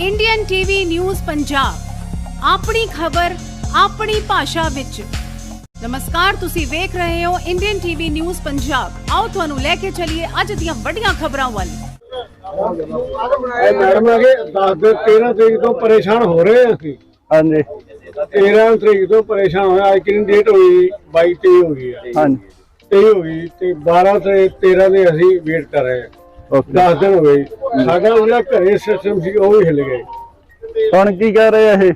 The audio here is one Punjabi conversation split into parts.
ਇੰਡੀਅਨ ਟੀਵੀ ਨਿਊਜ਼ ਪੰਜਾਬ ਆਪਣੀ ਖਬਰ ਆਪਣੀ ਭਾਸ਼ਾ ਵਿੱਚ। ਨਮਸਕਾਰ ਤੁਸੀਂ ਵੇਖ ਰਹੇ ਹੋ ਇੰਡੀਅਨ ਟੀਵੀ ਨਿਊਜ਼ ਪੰਜਾਬ ਆਓ ਤੁਹਾਨੂੰ ਲੈ ਕੇ ਚੱਲੀਏ ਅੱਜ ਦੀਆਂ ਵੱਡੀਆਂ ਖਬਰਾਂ ਵੱਲ। ਇਹ ਮੈਡਮ ਆ ਕੇ 10 ਦੇ 13 ਤਰੀਕ ਤੋਂ ਪਰੇਸ਼ਾਨ ਹੋ ਰਹੇ ਹਾਂ ਅਸੀਂ। ਹਾਂਜੀ। 13 ਤਰੀਕ ਤੋਂ ਪਰੇਸ਼ਾਨ ਹੋਇਆ ਅੱਜ ਕਿੰਨੀ ਡੇਟ ਹੋਈ 22 23 ਹੋ ਗਈ ਹਾਂਜੀ। 23 ਹੋ ਗਈ ਤੇ 12 ਤੇ 13 ਦੇ ਅਸੀਂ ਵੇਟ ਕਰ ਰਹੇ ਹਾਂ। 10 ਦਿਨ ਹੋ ਗਏ ਸਾਡਾ ਜਿਹੜਾ ਘਰੇ ਸਿਸਟਮ ਸੀ ਉਹ ਵੀ ਹਿੱਲ ਗਏ। ਹੁਣ ਕੀ ਕਹਿ ਰਹੇ ਆ ਇਹ?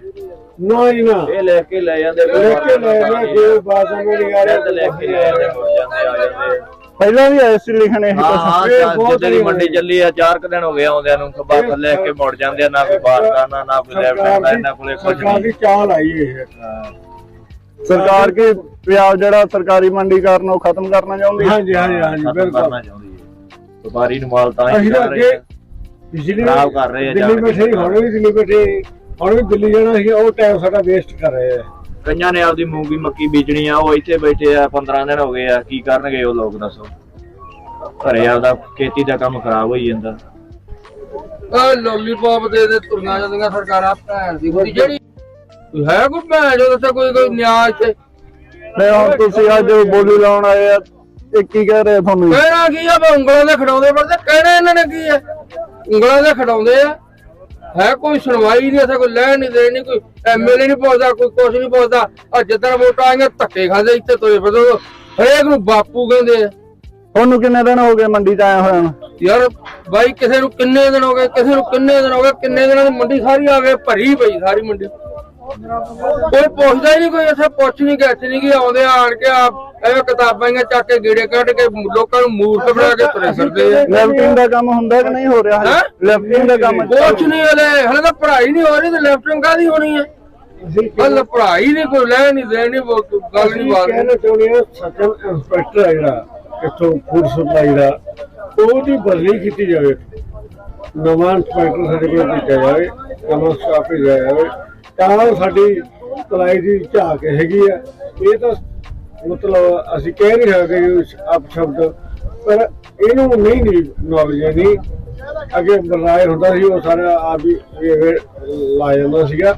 ਨਾ ਜੀ ਨਾ। ਇਹ ਲੈ ਕੇ ਲੈ ਜਾਂਦੇ ਲੈ ਕੇ ਲੈ ਗਏ ਜੇ ਬਾਜ਼ਾਰ ਵਿੱਚ ਨਹੀਂ ਆ ਤੇ ਲੈ ਕੇ ਲੈ ਜਾਂਦੇ ਮੁੜ ਜਾਂਦੇ ਆ ਜਾਂਦੇ ਪਹਿਲਾਂ ਵੀ ਆਏ ਸੀ ਲਿਖਣ। ਇਹ ਹਾਂ ਹਾਂ ਬਹੁਤ ਵਧੀਆ ਮੰਡੀ ਚੱਲੀ ਆ ਚਾਰ ਕੁ ਦਿਨ ਹੋ ਗਏ ਆਉਂਦਿਆਂ ਨੂੰ ਖੱਬਾ ਲੈ ਕੇ ਮੁੜ ਜਾਂਦੇ ਆ ਨਾ ਕੋਈ ਬਾਰਦਾਨਾ ਨਾ ਕੋਈ ਲੈਫਟ ਦਾ ਇਹਨਾਂ ਕੋਲੇ ਕੁਝ ਨਹੀਂ ਦੀ ਚਾਲ ਆਈ ਇਹ। ਸਰਕਾਰ ਕੀ ਪਿਆਜ਼ ਜਿਹੜਾ ਸਰਕਾਰੀ ਮੰਡੀ ਕਾਰਨ ਉਹ ਖਤਮ ਕਰਨਾ ਚਾਹੁੰਦੀ? ਹੈ ਹਾਂਜੀ ਹਾਂਜੀ ਹਾਂਜੀ ਬਿਲਕੁਲ ਕਰਨਾ ਚਾਹੁੰਦੀ ਵਪਾਰੀ ਨੂੰ ਮਾਲ ਤਾਂ ਹੀ ਅਸੀਂ ਤਾਂ ਕਰ ਰਹੇ ਅੱਗੇ ਆ। ਪਿਛਲੀ ਖਰਾਬ ਕਰ ਰਹੇ ਆ ਦਿੱਲੀ ਜਾਣ ਕੇ। ਬੈਠੇ ਸੀ, ਹੁਣ ਵੀ ਦਿੱਲੀ ਬੈਠੇ ਹੁਣ ਵੀ ਦਿੱਲੀ ਜਾਣਾ ਸੀ ਉਹ ਟਾਈਮ ਸਾਡਾ ਵੇਸਟ ਕਰ ਰਹੇ ਆ ਕਈਆਂ ਨੇ ਆਪਦੀ ਮੂੰਗੀ ਮੱਕੀ ਬੀਜਣੀ ਆ ਉਹ ਇੱਥੇ ਬੈਠੇ ਆ 15 ਦਿਨ ਹੋ ਗਏ ਆ ਕੀ ਕਰਨਗੇ ਉਹ ਲੋਕ ਦੱਸੋ ਘਰੇ ਆਪਦਾ ਖੇਤੀ ਦਾ ਕੰਮ ਖਰਾਬ ਹੋਈ ਜਾਂਦਾ ਆ ਲੋਲੀਪੌਪ ਦੇ ਦੇ ਤੁਰਨਾ ਜਾਂਦੀਆਂ ਸਰਕਾਰਾਂ ਭੈਣ ਦੀ ਬੁੱਧੀ ਜਿਹੜੀ ਹੈ ਕੋਈ ਭੈਣ ਜੋ ਦੱਸੇ ਕੋਈ ਕੋਈ ਨਿਆਂ ਇੱਥੇ ਤੇ ਹੁਣ ਤੁਸੀਂ ਅੱਜ ਬੋਲੀ ਲਾਉਣ ਆਏ ਆ ਇਹ ਕੀ ਕਹਿ ਰਹੇ ਤੁਹਾਨੂੰ? ਕਹਿਣਾ ਕੀ ਆ ਵੀ ਉਂਗਲਾਂ ਦੇ ਖੜਾਉਂਦੇ ਪੜਦੇ ਕਹਿਣਾ ਇਹਨਾਂ ਨੇ ਕੀ ਹੈ ਉਂਗਲਾਂ ਦੇ ਖੜਾਉਂਦੇ ਆ। ਹੈ ਕੋਈ ਸੁਣਵਾਈ ਨਹੀਂ ਇੱਥੇ ਕੋਈ ਲੈਣ ਨਹੀਂ ਦੇਣ ਨਹੀਂ ਕੋਈ ਐਮਐਲਏ ਨਹੀਂ ਪੁੱਛਦਾ ਕੋਈ ਕੁਛ ਨਹੀਂ ਪੁੱਛਦਾ। ਆ ਜਿੱਦਾਂ ਵੋਟਾਂ ਆਈਆਂ ਧੱਕੇ ਖਾਂਦੇ ਇੱਥੇ ਤੋਏ ਫਿਰਦੇ ਹਰੇਕ ਨੂੰ ਬਾਪੂ ਕਹਿੰਦੇ ਆ। ਤੁਹਾਨੂੰ ਕਿੰਨੇ ਦਿਨ ਹੋ ਗਏ ਮੰਡੀ ਚ ਆਏ ਹੋਏ ਨੂੰ? ਯਾਰ ਬਾਈ ਕਿਸੇ ਨੂੰ ਕਿੰਨੇ ਦਿਨ ਹੋ ਗਏ ਕਿਸੇ ਨੂੰ ਕਿੰਨੇ ਦਿਨ ਹੋ ਗਏ ਕਿੰਨੇ ਦਿਨਾਂ ਦੀ ਮੰਡੀ ਸਾਰੀ ਆ ਗਏ ਭਰੀ ਪਈ ਸਾਰੀ ਮੰਡੀ। ਕੋਈ ਪੁੱਛਦਾ ਹੀ ਨਹੀਂ ਕੋਈ ਇੱਥੇ ਪੁੱਛ ਨਹੀਂ ਗਿਆ ਨਹੀਂ ਕਿ ਆਉਂਦੇ ਆਣ ਕੇ ਆ ਐਵੇਂ ਕਿਤਾਬਾਂ ਹੀ ਚੱਕ ਕੇ ਗੇੜੇ ਕੱਢ ਕੇ ਲੋਕਾਂ ਨੂੰ ਮੂਰਖ ਬਣਾ ਕੇ ਤੁਰੇ ਫਿਰਦੇ ਆ। ਲੈਫਟਿੰਗ ਦਾ ਕੰਮ ਹੁੰਦਾ ਕਿ ਨਹੀਂ ਹੋ ਰਿਹਾ ਹੈਂ? ਲੈਫਟਿੰਗ ਦਾ ਕੰਮ ਕੁਛ ਨਹੀਂ ਹਲੇ ਹਲੇ ਤਾਂ ਪੜ੍ਹਾਈ ਨਹੀਂ ਹੋ ਰਹੀ ਤੇ ਲੈਫਟਿੰਗ ਕਾਦੀ ਹੋਣੀ ਹੈ ਹਲੇ ਪੜ੍ਹਾਈ ਨਹੀਂ ਕੋਈ ਲੈ ਨਹੀਂ ਦੇ ਨਹੀਂ ਗੱਲ ਨਹੀਂ ਬਾਤ ਕਹਿਣਾ ਚਾਹੁੰਦੇ ਸਚਨ ਇੰਸਪੈਕਟਰ ਹੈ ਜਿਹੜਾ ਇੱਥੋਂ ਫੂਡ ਸਪਲਾਈ ਦਾ ਉਹਦੀ ਬਦਲੀ ਕੀਤੀ ਜਾਵੇ। ਨਵਾਂ ਇੰਸਪੈਕਟਰ ਸਾਡੇ ਕੋਲ ਭੇਜਿਆ ਜਾਵੇ ਨਵਾਂ ਸਟਾਫ ਭੇਜਿਆ ਜਾਵੇ ਤਾਂ ਸਾਡੀ ਸਪਲਾਈ ਦੀ ਝਾਕ ਹੈਗੀ ਆ। ਇਹ ਤਾਂ ਮਤਲਬ ਅਸੀਂ ਕਹਿ ਨਹੀਂ ਸਕਦੇ ਆਪ ਸ਼ਬਦ ਪਰ ਇਹਨੂੰ ਨਹੀਂ ਨਹੀਂ ਨੌਲੇਜ ਨਹੀਂ ਅੱਗੇ ਬਰਨਾਏ ਹੁੰਦਾ ਸੀ ਉਹ ਸਾਰਾ ਆਪ ਹੀ ਇਹ ਲਾ ਜਾਂਦਾ ਸੀਗਾ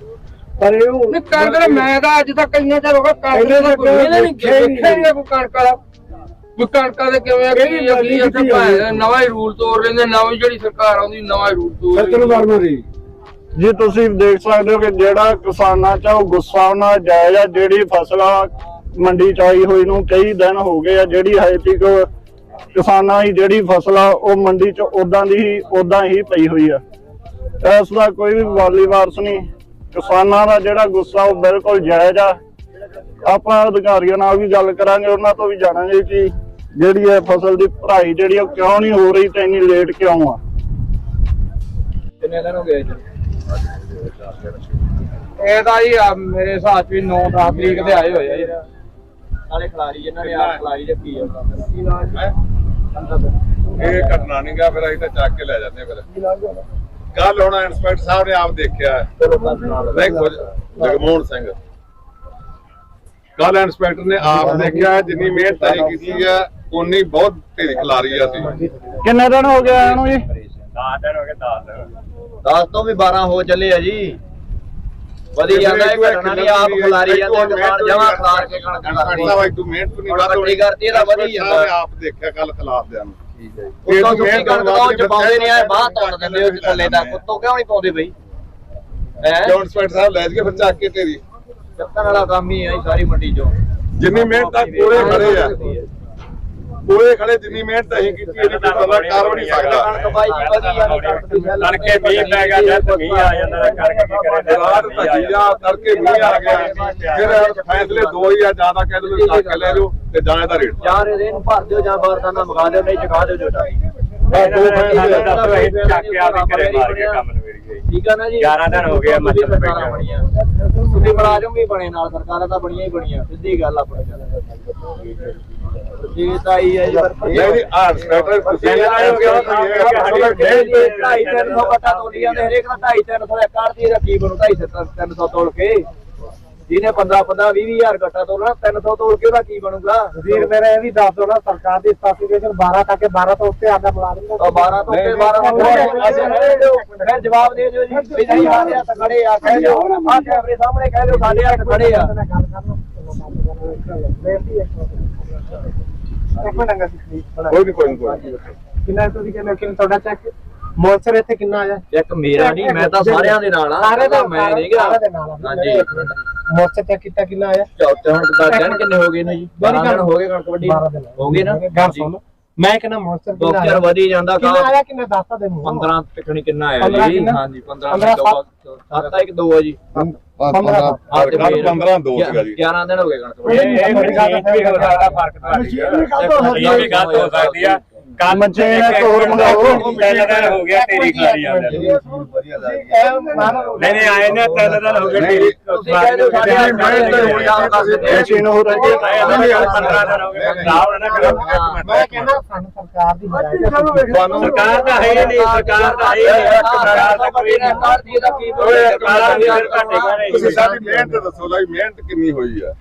ਪਰ ਇਹ ਨਹੀਂ ਕਣਕ ਦਾ ਮੈਂ ਤਾਂ ਅੱਜ ਤੱਕ ਇੰਨਾ ਚਿਰ ਹੋ ਗਿਆ ਦਾ ਕੋਈ ਇਹਨੇ ਨਹੀਂ ਦੇਖਿਆ ਹੀ ਨਹੀਂ। ਹੀ ਕੋਈ ਕਣਕ ਵਾਲਾ ਵੀ ਕਣਕਾਂ ਦੇ ਕਿਵੇਂ ਆ ਕੀ ਕੀ ਇੱਥੇ ਹੈ? ਭਾਵੇਂ ਨਵਾਂ ਹੀ ਰੂਲ ਤੋੜ ਲੈਂਦੇ ਨਵੀਂ ਜਿਹੜੀ ਸਰਕਾਰ ਆਉਂਦੀ ਨਵਾਂ ਹੀ ਰੂਲ ਤੋੜ ਸਤਨ ਲੈਂਦੀ। ਵਰਮਾ ਦੀ ਜੀ ਤੁਸੀਂ ਦੇਖ ਸਕਦੇ ਹੋ ਕਿ ਜਿਹੜਾ ਕਿਸਾਨਾਂ ਚ ਉਹ ਗੁੱਸਾ ਉਹਨਾਂ ਜਾਇਜ਼ ਆ ਜਿਹੜੀ ਫਸਲ ਮੰਡੀ ਚ ਆਈ ਹੋਈ ਨੂੰ ਕਈ ਦਿਨ ਹੋ ਗਏ ਆ, ਜਿਹੜੀ ਹਜੇ ਤੱਕ ਕਿਸਾਨਾਂ ਦੀ ਜਿਹੜੀ ਫਸਲ ਆ, ਉਹ ਮੰਡੀ ਚ ਉਦਾਂ ਦੀ ਹੀ ਉਦਾਂ ਹੀ ਪਈ ਹੋਈ ਆ। ਇਸ ਦਾ ਕੋਈ ਵੀ ਵਾਲੀ ਵਾਰਸ ਨਹੀਂ। ਕਿਸਾਨਾਂ ਦਾ ਜਿਹੜਾ ਗੁੱਸਾ, ਉਹ ਬਿਲਕੁਲ ਜਾਇਜ਼ ਆ। ਆਪਾਂ ਅਧਿਕਾਰੀਆਂ ਨਾਲ ਵੀ ਗੱਲ ਕਰਾਂਗੇ, ਉਹਨਾਂ ਤੋਂ ਵੀ ਜਾਣਾਂਗੇ ਕਿ ਜਿਹੜੀ ਇਹ ਫਸਲ ਦੀ ਭਰਾਈ ਜਿਹੜੀ ਉਹ ਕਿਉਂ ਨਹੀਂ ਹੋ ਰਹੀ ਤੇ ਇੰਨੀ ਲੇਟ ਕਿਉਂ ਆ। ਕਿੰਨੇ ਦਿਨ ਹੋ ਗਏ ਇਹ ਤਾਂ ਜੀ ਮੇਰੇ ਹਿਸਾਬ 'ਚ ਵੀ 9-10 ਤਰੀਕ ਦੇ ਆਏ ਹੋਏ ਆ ਜੀ। ਨਾਲੇ ਖਿਲਾਰੀ ਇਹਨਾਂ ਨੇ ਆਪ ਖਿਲਾਰੀ ਰੱਖੀ ਆ ਇਹ ਘਟਨਾ ਨਹੀਂ ਗਾ ਫਿਰ ਅਸੀਂ ਤਾਂ ਚੱਕ ਕੇ ਲੈ ਜਾਂਦੇ ਫਿਰ। ਕੱਲ ਹੁਣ ਇੰਸਪੈਕਟਰ ਸਾਹਿਬ ਨੇ ਆਪ ਦੇਖਿਆ ਹੈ। ਦੇਖੋ ਜਗਮੋਹਨ ਸਿੰਘ। ਕੱਲ ਇੰਸਪੈਕਟਰ ਨੇ ਆਪ ਦੇਖਿਆ ਹੈ, ਜਿੰਨੀ ਮਿਹਨਤ ਅਸੀਂ ਕੀਤੀ ਹੈ ਉਨੀ ਬਹੁਤ ਢੇਰੀ ਖਿਲਾਰੀ ਆ ਸੀ ਕਿੰਨੇ ਦਿਨ ਹੋ ਗਏ ਆਇਆ ਨੂੰ ਜੀ? 10 ਤੋਂ ਵੀ 12 ਹੋ ਚੱਲੇ ਆ ਜੀ। ਵਧੀ ਜਾਂਦਾ ਇਹ ਘਟਨਾ ਨਹੀਂ ਆਪ ਖਿਲਾਰੀ ਜਾਂਦੇ ਕਿਸਾਨ ਜਮਾ ਖਿਲਾਰ ਕੇ ਕਣਕ ਇੰਸਪੈਕਟਰ ਸਾਹਿਬ ਇੱਕ ਮਿਹਨਤ ਨਹੀਂ ਹੁਣ ਵੱਧ ਇਕੱਠੀ ਕਰਤੀ ਇਹਦਾ ਵਧੀ ਜਾਂਦਾ। ਨੇ ਆਪ ਦੇਖਿਆ ਕੱਲ ਖਿਲਾਫ ਦਿਆਂ ਨੂੰ। ਉੱਤੋਂ ਸੁੱਕੀ ਕਣਕ ਦਾ ਉਹ ਚ ਪਾਉਂਦੇ ਨਹੀਂ ਆਏ ਬਾਹਰ ਤੋੜ ਦਿੰਦੇ ਉਹ ਥੱਲੇ ਤੱਕ। ਉੱਤੋਂ ਕਿਉਂ ਨਹੀਂ ਪਾਉਂਦੇ ਬਈ? ਹੈ? ਜੋ ਇੰਸਪੈਕਟਰ ਸਾਹਿਬ ਲੈ ਕੇ ਫਿਰ ਚੱਕ ਕੇ ਢੇਰੀ ਚੱਕਣ ਵਾਲਾ ਕੰਮ ਹੀ ਹੈ ਜੀ ਸਾਰੀ ਮੰਡੀ ਚੋਂ। ਜਿੰਨੀ ਮਿਹਨਤ ਆ ਪੂਰੇ ਖੜੇ ਆ। ਪੂਰੇ ਖੜੇ ਜਿੰਨੀ ਮਿਹਨਤ ਅਸੀਂ ਕੀਤੀ ਇਹਦੀ ਕੋਈ ਬੰਦਾ ਕਰ ਵੀ ਨਹੀਂ ਸਕਦਾ। ਦੀ ਤੜਕੇ ਮੀਂਹ ਪੈ ਗਿਆ ਜਦ ਮੀਂਹ ਆ ਜਾਂਦਾ ਕਰਕੇ ਕੀ ਕਰੇ ਰਾਤ ਧੱਜੀ ਜਾ ਤੜਕੇ ਮੀਂਹ ਆ ਗਿਆ। ਫਿਰ ਫੈਸਲੇ ਦੋ ਹੀ ਆ ਜ਼ਿਆਦਾ ਕਹਿ ਦੋ ਚੱਕ ਕੇ ਲੈ ਜਾਓ ਤੇ ਜਾਂ ਇਹਦਾ ਰੇਟ। ਜਾਂ ਇਹਦੇ ਨੂੰ ਭਰ ਦਿਓ ਜਾਂ ਬਾਰਦਾਨਾ ਮੰਗਾ ਦਿਓ ਨਹੀਂ ਚੁਕਾ ਦਿਓ ਜੋਟਾ ਦੋ ਫੈਸਲੇ ਆ। ਦੱਸੋ ਇਹ ਚੱਕ ਕੇ ਆਪੇ ਘਰੇ ਮਾਰ ਕੇ ਕੰਮ ਗਏ। ਠੀਕ ਆ ਨਾ ਜੀ? 11 ਦਿਨ ਹੋ ਗਏ ਆ ਮੱਛਰ ਬੈਠਿਆਂ ਨੂੰ। ਤੁਸੀਂ ਮੁਲਾਜ਼ਮ ਵੀ ਬਣੇ ਨਾਲ ਸਰਕਾਰਾਂ ਤਾਂ ਬਣੀਆਂ ਹੀ ਬਣੀਆਂ। ਸਿੱਧੀ ਗੱਲ ਆਪਣੇ। ਗੱਲ ਜੀ ਤਾਂ ਹੀ ਹੈ ਜੀ ਨਹੀਂ ਨਹੀਂ ਆਹ ਇੰਸਪੈਕਟਰ ਤੁਸੀਂ ਢਾਈ ਤਿੰਨ ਸੌ ਬੱਟਾ ਤੋਲੀਆਂ ਦੇ ਹਰੇਕ ਦਾ ਢਾਈ ਤਿੰਨ ਸੌ ਇੱਕ ਆੜਤੀ ਦਾ ਕੀ ਬਣੂ ਢਾਈ ਤਿੰਨ ਸੌ ਤੋਲ ਕੇ। ਜਿਹਨੇ 15 15 20 ਹਜ਼ਾਰ ਘਟਾ ਤੋਲਣਾ 300 ਤੋਲ ਕੇ ਉਹਦਾ ਕੀ ਬਣੂਗਾ? ਵੀਰ ਮੇਰਾ ਇਹ ਵੀ ਦੱਸ ਦੋ ਨਾ ਸਰਕਾਰ ਦੀ ਸਪੈਸੀਫਿਕੇਸ਼ਨ 12 ਤੱਕ 12 ਤੋਂ ਉੱਤੇ ਆਦਾ ਬੁਲਾ ਦਿੰਦਾ। ਉਹ 12 ਤੋਂ ਉੱਤੇ 12 ਤੋਂ ਫਿਰ ਜਵਾਬ ਦੇ ਦਿਓ ਜੀ। ਵੀ ਨਹੀਂ ਆ ਰਿਹਾ ਤਾਂ ਖੜੇ ਆ ਕਹਿ ਦਿਓ। ਆ ਕੈਮਰੇ ਸਾਹਮਣੇ ਕਹਿ ਦਿਓ ਸਾਡੇ ਹੱਥ ਖੜੇ ਆ। ਕੋਈ ਨਹੀਂ ਕੋਈ ਨਹੀਂ ਕੋਈ ਨੀ। ਕਿੰਨਾ ਤੁਸੀਂ ਕਹਿੰਦੇ ਕਿ ਤੁਹਾਡਾ ਚੈੱਕ ਮੌਨਸਰ ਇੱਥੇ ਕਿੰਨਾ ਆਇਆ ਇੱਕ ਮੇਰਾ ਨਹੀਂ ਮੈਂ ਤਾਂ ਸਾਰਿਆਂ ਦੇ ਨਾਲ ਆ ਸਾਰੇ ਦਾ ਮੈਂ ਨਹੀਂ ਗਿਆ। ਹਾਂਜੀ। ਮੌਨਸਰ ਚੈੱਕ ਕੀਤਾ ਕਿੰਨਾ ਆਇਆ ਚੌਥੇ ਹੁਣ ਦਿਨ ਕਿੰਨੇ ਹੋ ਗਏ ਨੇ ਜੀ? 12 ਦਿਨ ਹੋ ਗਏ ਕਣਕ ਵੱਡੀ 12 ਦਿਨ ਹੋ ਗਏ। ਨਾ? ਗੱਲ ਸੁਣ। ਮੈਂ ਕਹਿੰਦਾ ਬੋਕਰ ਆਇਆ? ਵਧੀ ਜਾਂਦਾ ਕਿੰਨਾ ਕਾ ਆਇਆ? ਕਿੰਨਾ ਦੱਸਦਾ ਦੇ ਮੂੰਹ 15 ਟਿਕਣੀ ਕਿੰਨਾ ਆਇਆ 15 ਜੀ? ਹਾਂਜੀ 15 15 ਦੋ 7 ਇੱਕ 2 ਆ ਜੀ। 15 ਹਾਂ ਤੇ ਕੱਲ੍ਹ ਫਿਰ 15 ਦੋ ਸੀਗਾ ਜੀ। 11 ਦਿਨ ਹੋ ਗਏ ਕਣਕ ਇਹ ਵੀ ਗੱਲ ਹੋ ਸਕਦੀ ਆ। ਕੱਲ ਮੱਛੀ ਨੇ ਤੋੜ ਮੰਗਾਓ। ਦਿਨ ਹੋ ਗਿਆ ਤੇਰੀ ਖਾਰੀ ਮਾਨੋ ਨਹੀਂ ਨਹੀਂ ਆਏ ਨੇ ਤਿੰਨ ਦਿਨ ਹੋ ਗਏ ਤੇਰੀ ਤੁਸੀਂ ਕਹਿ ਦਿਓ ਸਾਡੇ ਹੱਥ ਖੜੇ ਨੇ ਹੁਣ ਜਾਣ ਦੱਸ ਦਿੰਦੇ ਆ। ਮਸ਼ੀਨ ਹੋ ਰਹੀ ਆਏ ਤਾਂ ਵੀ 15 ਦਿਨ ਹੋ ਗਏ ਲਾਉਣ ਨਾ ਕਰੋ। ਮੈਂ ਕਹਿੰਦਾ ਸਾਨੂੰ ਸਰਕਾਰ ਦੀ ਹਦਾਇਤ ਸਰਕਾਰ ਤਾਂ ਹੈ ਹੀ ਨਹੀਂ ਸਰਕਾਰ ਤਾਂ ਹੈ ਹੀ ਨਹੀਂ ਸਰਕਾਰ ਤਾਂ ਕੋਈ ਨਹੀਂ। ਸਰਕਾਰ ਦੀ ਇਹਦਾ ਕੀ ਓਏ ਸਰਕਾਰ ਵੀ ਫਿਰ ਘਾਟੇ ਕਰ ਰਹੀ ਤੁਸੀਂ ਸਾਡੀ ਮਿਹਨਤ ਦੱਸੋ ਲਈ ਮਿਹਨਤ ਕਿੰਨੀ ਹੋਈ ਆ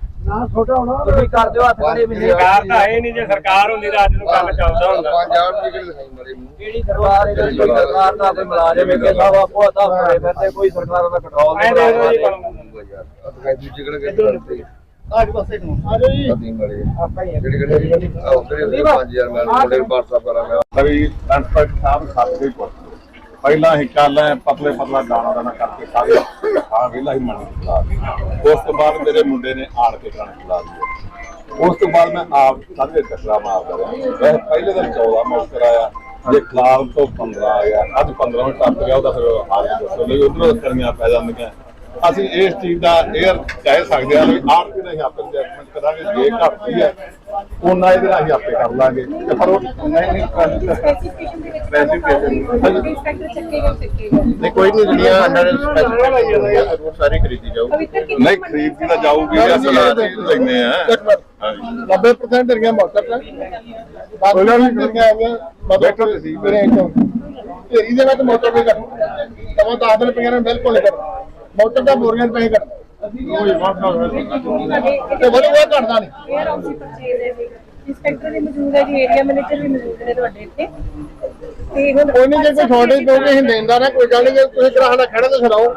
ਤੁਸੀਂ ਕਰ ਦਿਓ ਹੱਥ ਖੜੇ ਨਹੀਂ ਸਰਕਾਰ ਤਾਂ ਹੈ ਹੀ ਨਹੀਂ ਜੇ ਸਰਕਾਰ ਹੁੰਦੀ ਤਾਂ ਅੱਜ ਨੂੰ ਕੰਮ ਚੱਲਦਾ ਹੁੰਦਾ। ਕਿਹੜੀ ਸਰਕਾਰ ਹੈ? ਕੋਈ ਸਰਕਾਰ ਦਾ ਕੋਈ ਮੁਲਾਜ਼ਮ ਹੈ ਕਿ ਸਭ ਆਪੋ ਹੱਥਾਂ ਫੜੇ ਫਿਰਦੇ ਕੋਈ ਸਰਕਾਰ ਦਾ ਕੰਟਰੋਲ ਐ ਨਹੀਂ ਦੇ ਦਿਓ ਜੀ ਬਣਾਉਂਦਾ। ਸਰੀ ਇੰਸਪੈਕਟਰ ਸਾਹਿਬ ਸਾਡੇ ਕੋਲ। ਪਹਿਲਾਂ ਹੀ ਕਰ ਲੈ ਪਤਲੇ ਪਤਲਾ ਦਾਣਾ ਦਾਣਾ ਕਰਕੇ ਸਾਰੇ ਹਾਂ ਵੇਲਾ ਹੀ ਮੰਨ ਲਾ ਉਸ ਤੋਂ ਬਾਅਦ ਮੇਰੇ ਮੁੰਡੇ ਨੇ ਆੜ ਕੇ ਕਣਕ ਖਿਲਾ ਦਿੱਤੀ। ਉਸ ਤੋਂ ਬਾਅਦ ਮੈਂ ਆਪ ਸਾਰੇ ਟੱਕਰਾ ਮਾਰਦਾ ਰਿਹਾ। ਵੈਸੇ ਪਹਿਲੇ ਦਿਨ 14 ਮੈਂ ਕਰਾਇਆ ਜੇ ਖਾਲ ਤੋਂ 15 ਆ ਗਿਆ, ਅੱਜ 15 ਮਿੰਟ ਟੱਪ ਗਿਆ, ਉਹਦਾ ਫਿਰ ਹਾਲ ਹੀ ਦੱਸੋ। ਲਈ ਉਧਰੋਂ ਕਰਨੀਆਂ ਪੈ ਜਾਂਦੀਆਂ। ਅਸੀਂ ਇਸ ਚੀਜ਼ ਦਾ ਇਹ ਕਹਿ ਸਕਦੇ ਹਾਂ ਵੀ ਆਪ ਵੀ ਨਹੀਂ ਆਪੇ ਐਡਜਸਟਮੈਂਟ ਕਰਾਂਗੇ ਜੇ ਘਟਦੀ ਹੈ ਉਹਨਾਂ ਇਹਦੇ ਨਾਲ ਹੀ ਆਪੇ ਕਰ ਲਾਂਗੇ। ਤੇ ਪਰ ਉਹ ਨਹੀਂ ਨਹੀਂ ਸਪੈਸੀਫਿਕੇਸ਼ਨ ਨਹੀਂ ਕੋਈ ਨਹੀਂ ਦੁਨੀਆ ਅੰਡਰ ਸਪੈਸੀਫਿਕ ਸਾਰੀ ਖਰੀਦੀ ਜਾਊ ਪਵਿੱਤਰ ਕਿੰਨੀ ਨਹੀਂ ਖਰੀਦੀ ਤਾਂ ਜਾਊਗੀ ਅਸਲ ਅਸੀਂ ਲੈਨੇ ਆ। ਹਾਂਜੀ। 90% ਦੀਆਂ ਮੌਤਾਂ ਉਹਨਾਂ ਵੀ ਦੀਆਂ ਆਈਆਂ ਬੈਠੋ ਤੁਸੀਂ। ਮੇਰੇ ਤੋਂ। ਢੇਰੀ ਦੇ ਵਿੱਚ ਮੌਤਾਂ ਵੀ ਕਰ ਤਵਾ ਤਾਂ ਆਦਲ ਪਈਆਂ ਨੇ ਬਿਲਕੁਲ ਨਹੀਂ ਕਰ ਮੌਤਾਂ ਦਾ ਬੋਰੀਆਂ ਪਈ ਕਰ ਤੇ ਬੜੀ ਉਹ ਘਟਦਾ ਨਹੀਂ। ਏਅਰ ਹਾਊਸ ਦੀ ਪਰਚੇਜ਼ ਹੈ ਇੰਸਪੈਕਟਰ ਵੀ ਮੌਜੂਦ ਹੈ ਜੀ ਏਰੀਆ ਮੈਨੇਜਰ ਵੀ ਮੌਜੂਦ ਨੇ ਤੁਹਾਡੇ ਇੱਥੇ। ਤੇ ਹੁਣ ਕੋਈ ਨਹੀਂ ਜੇ ਕੋਈ ਸ਼ਾਰਟੇਜ ਪਊਗੀ ਨਾ ਕੋਈ ਗੱਲ ਨਹੀਂ ਜੇ ਤੁਸੀਂ ਦਾ ਖੜਾ ਤੇ ਸੁਣਾਓ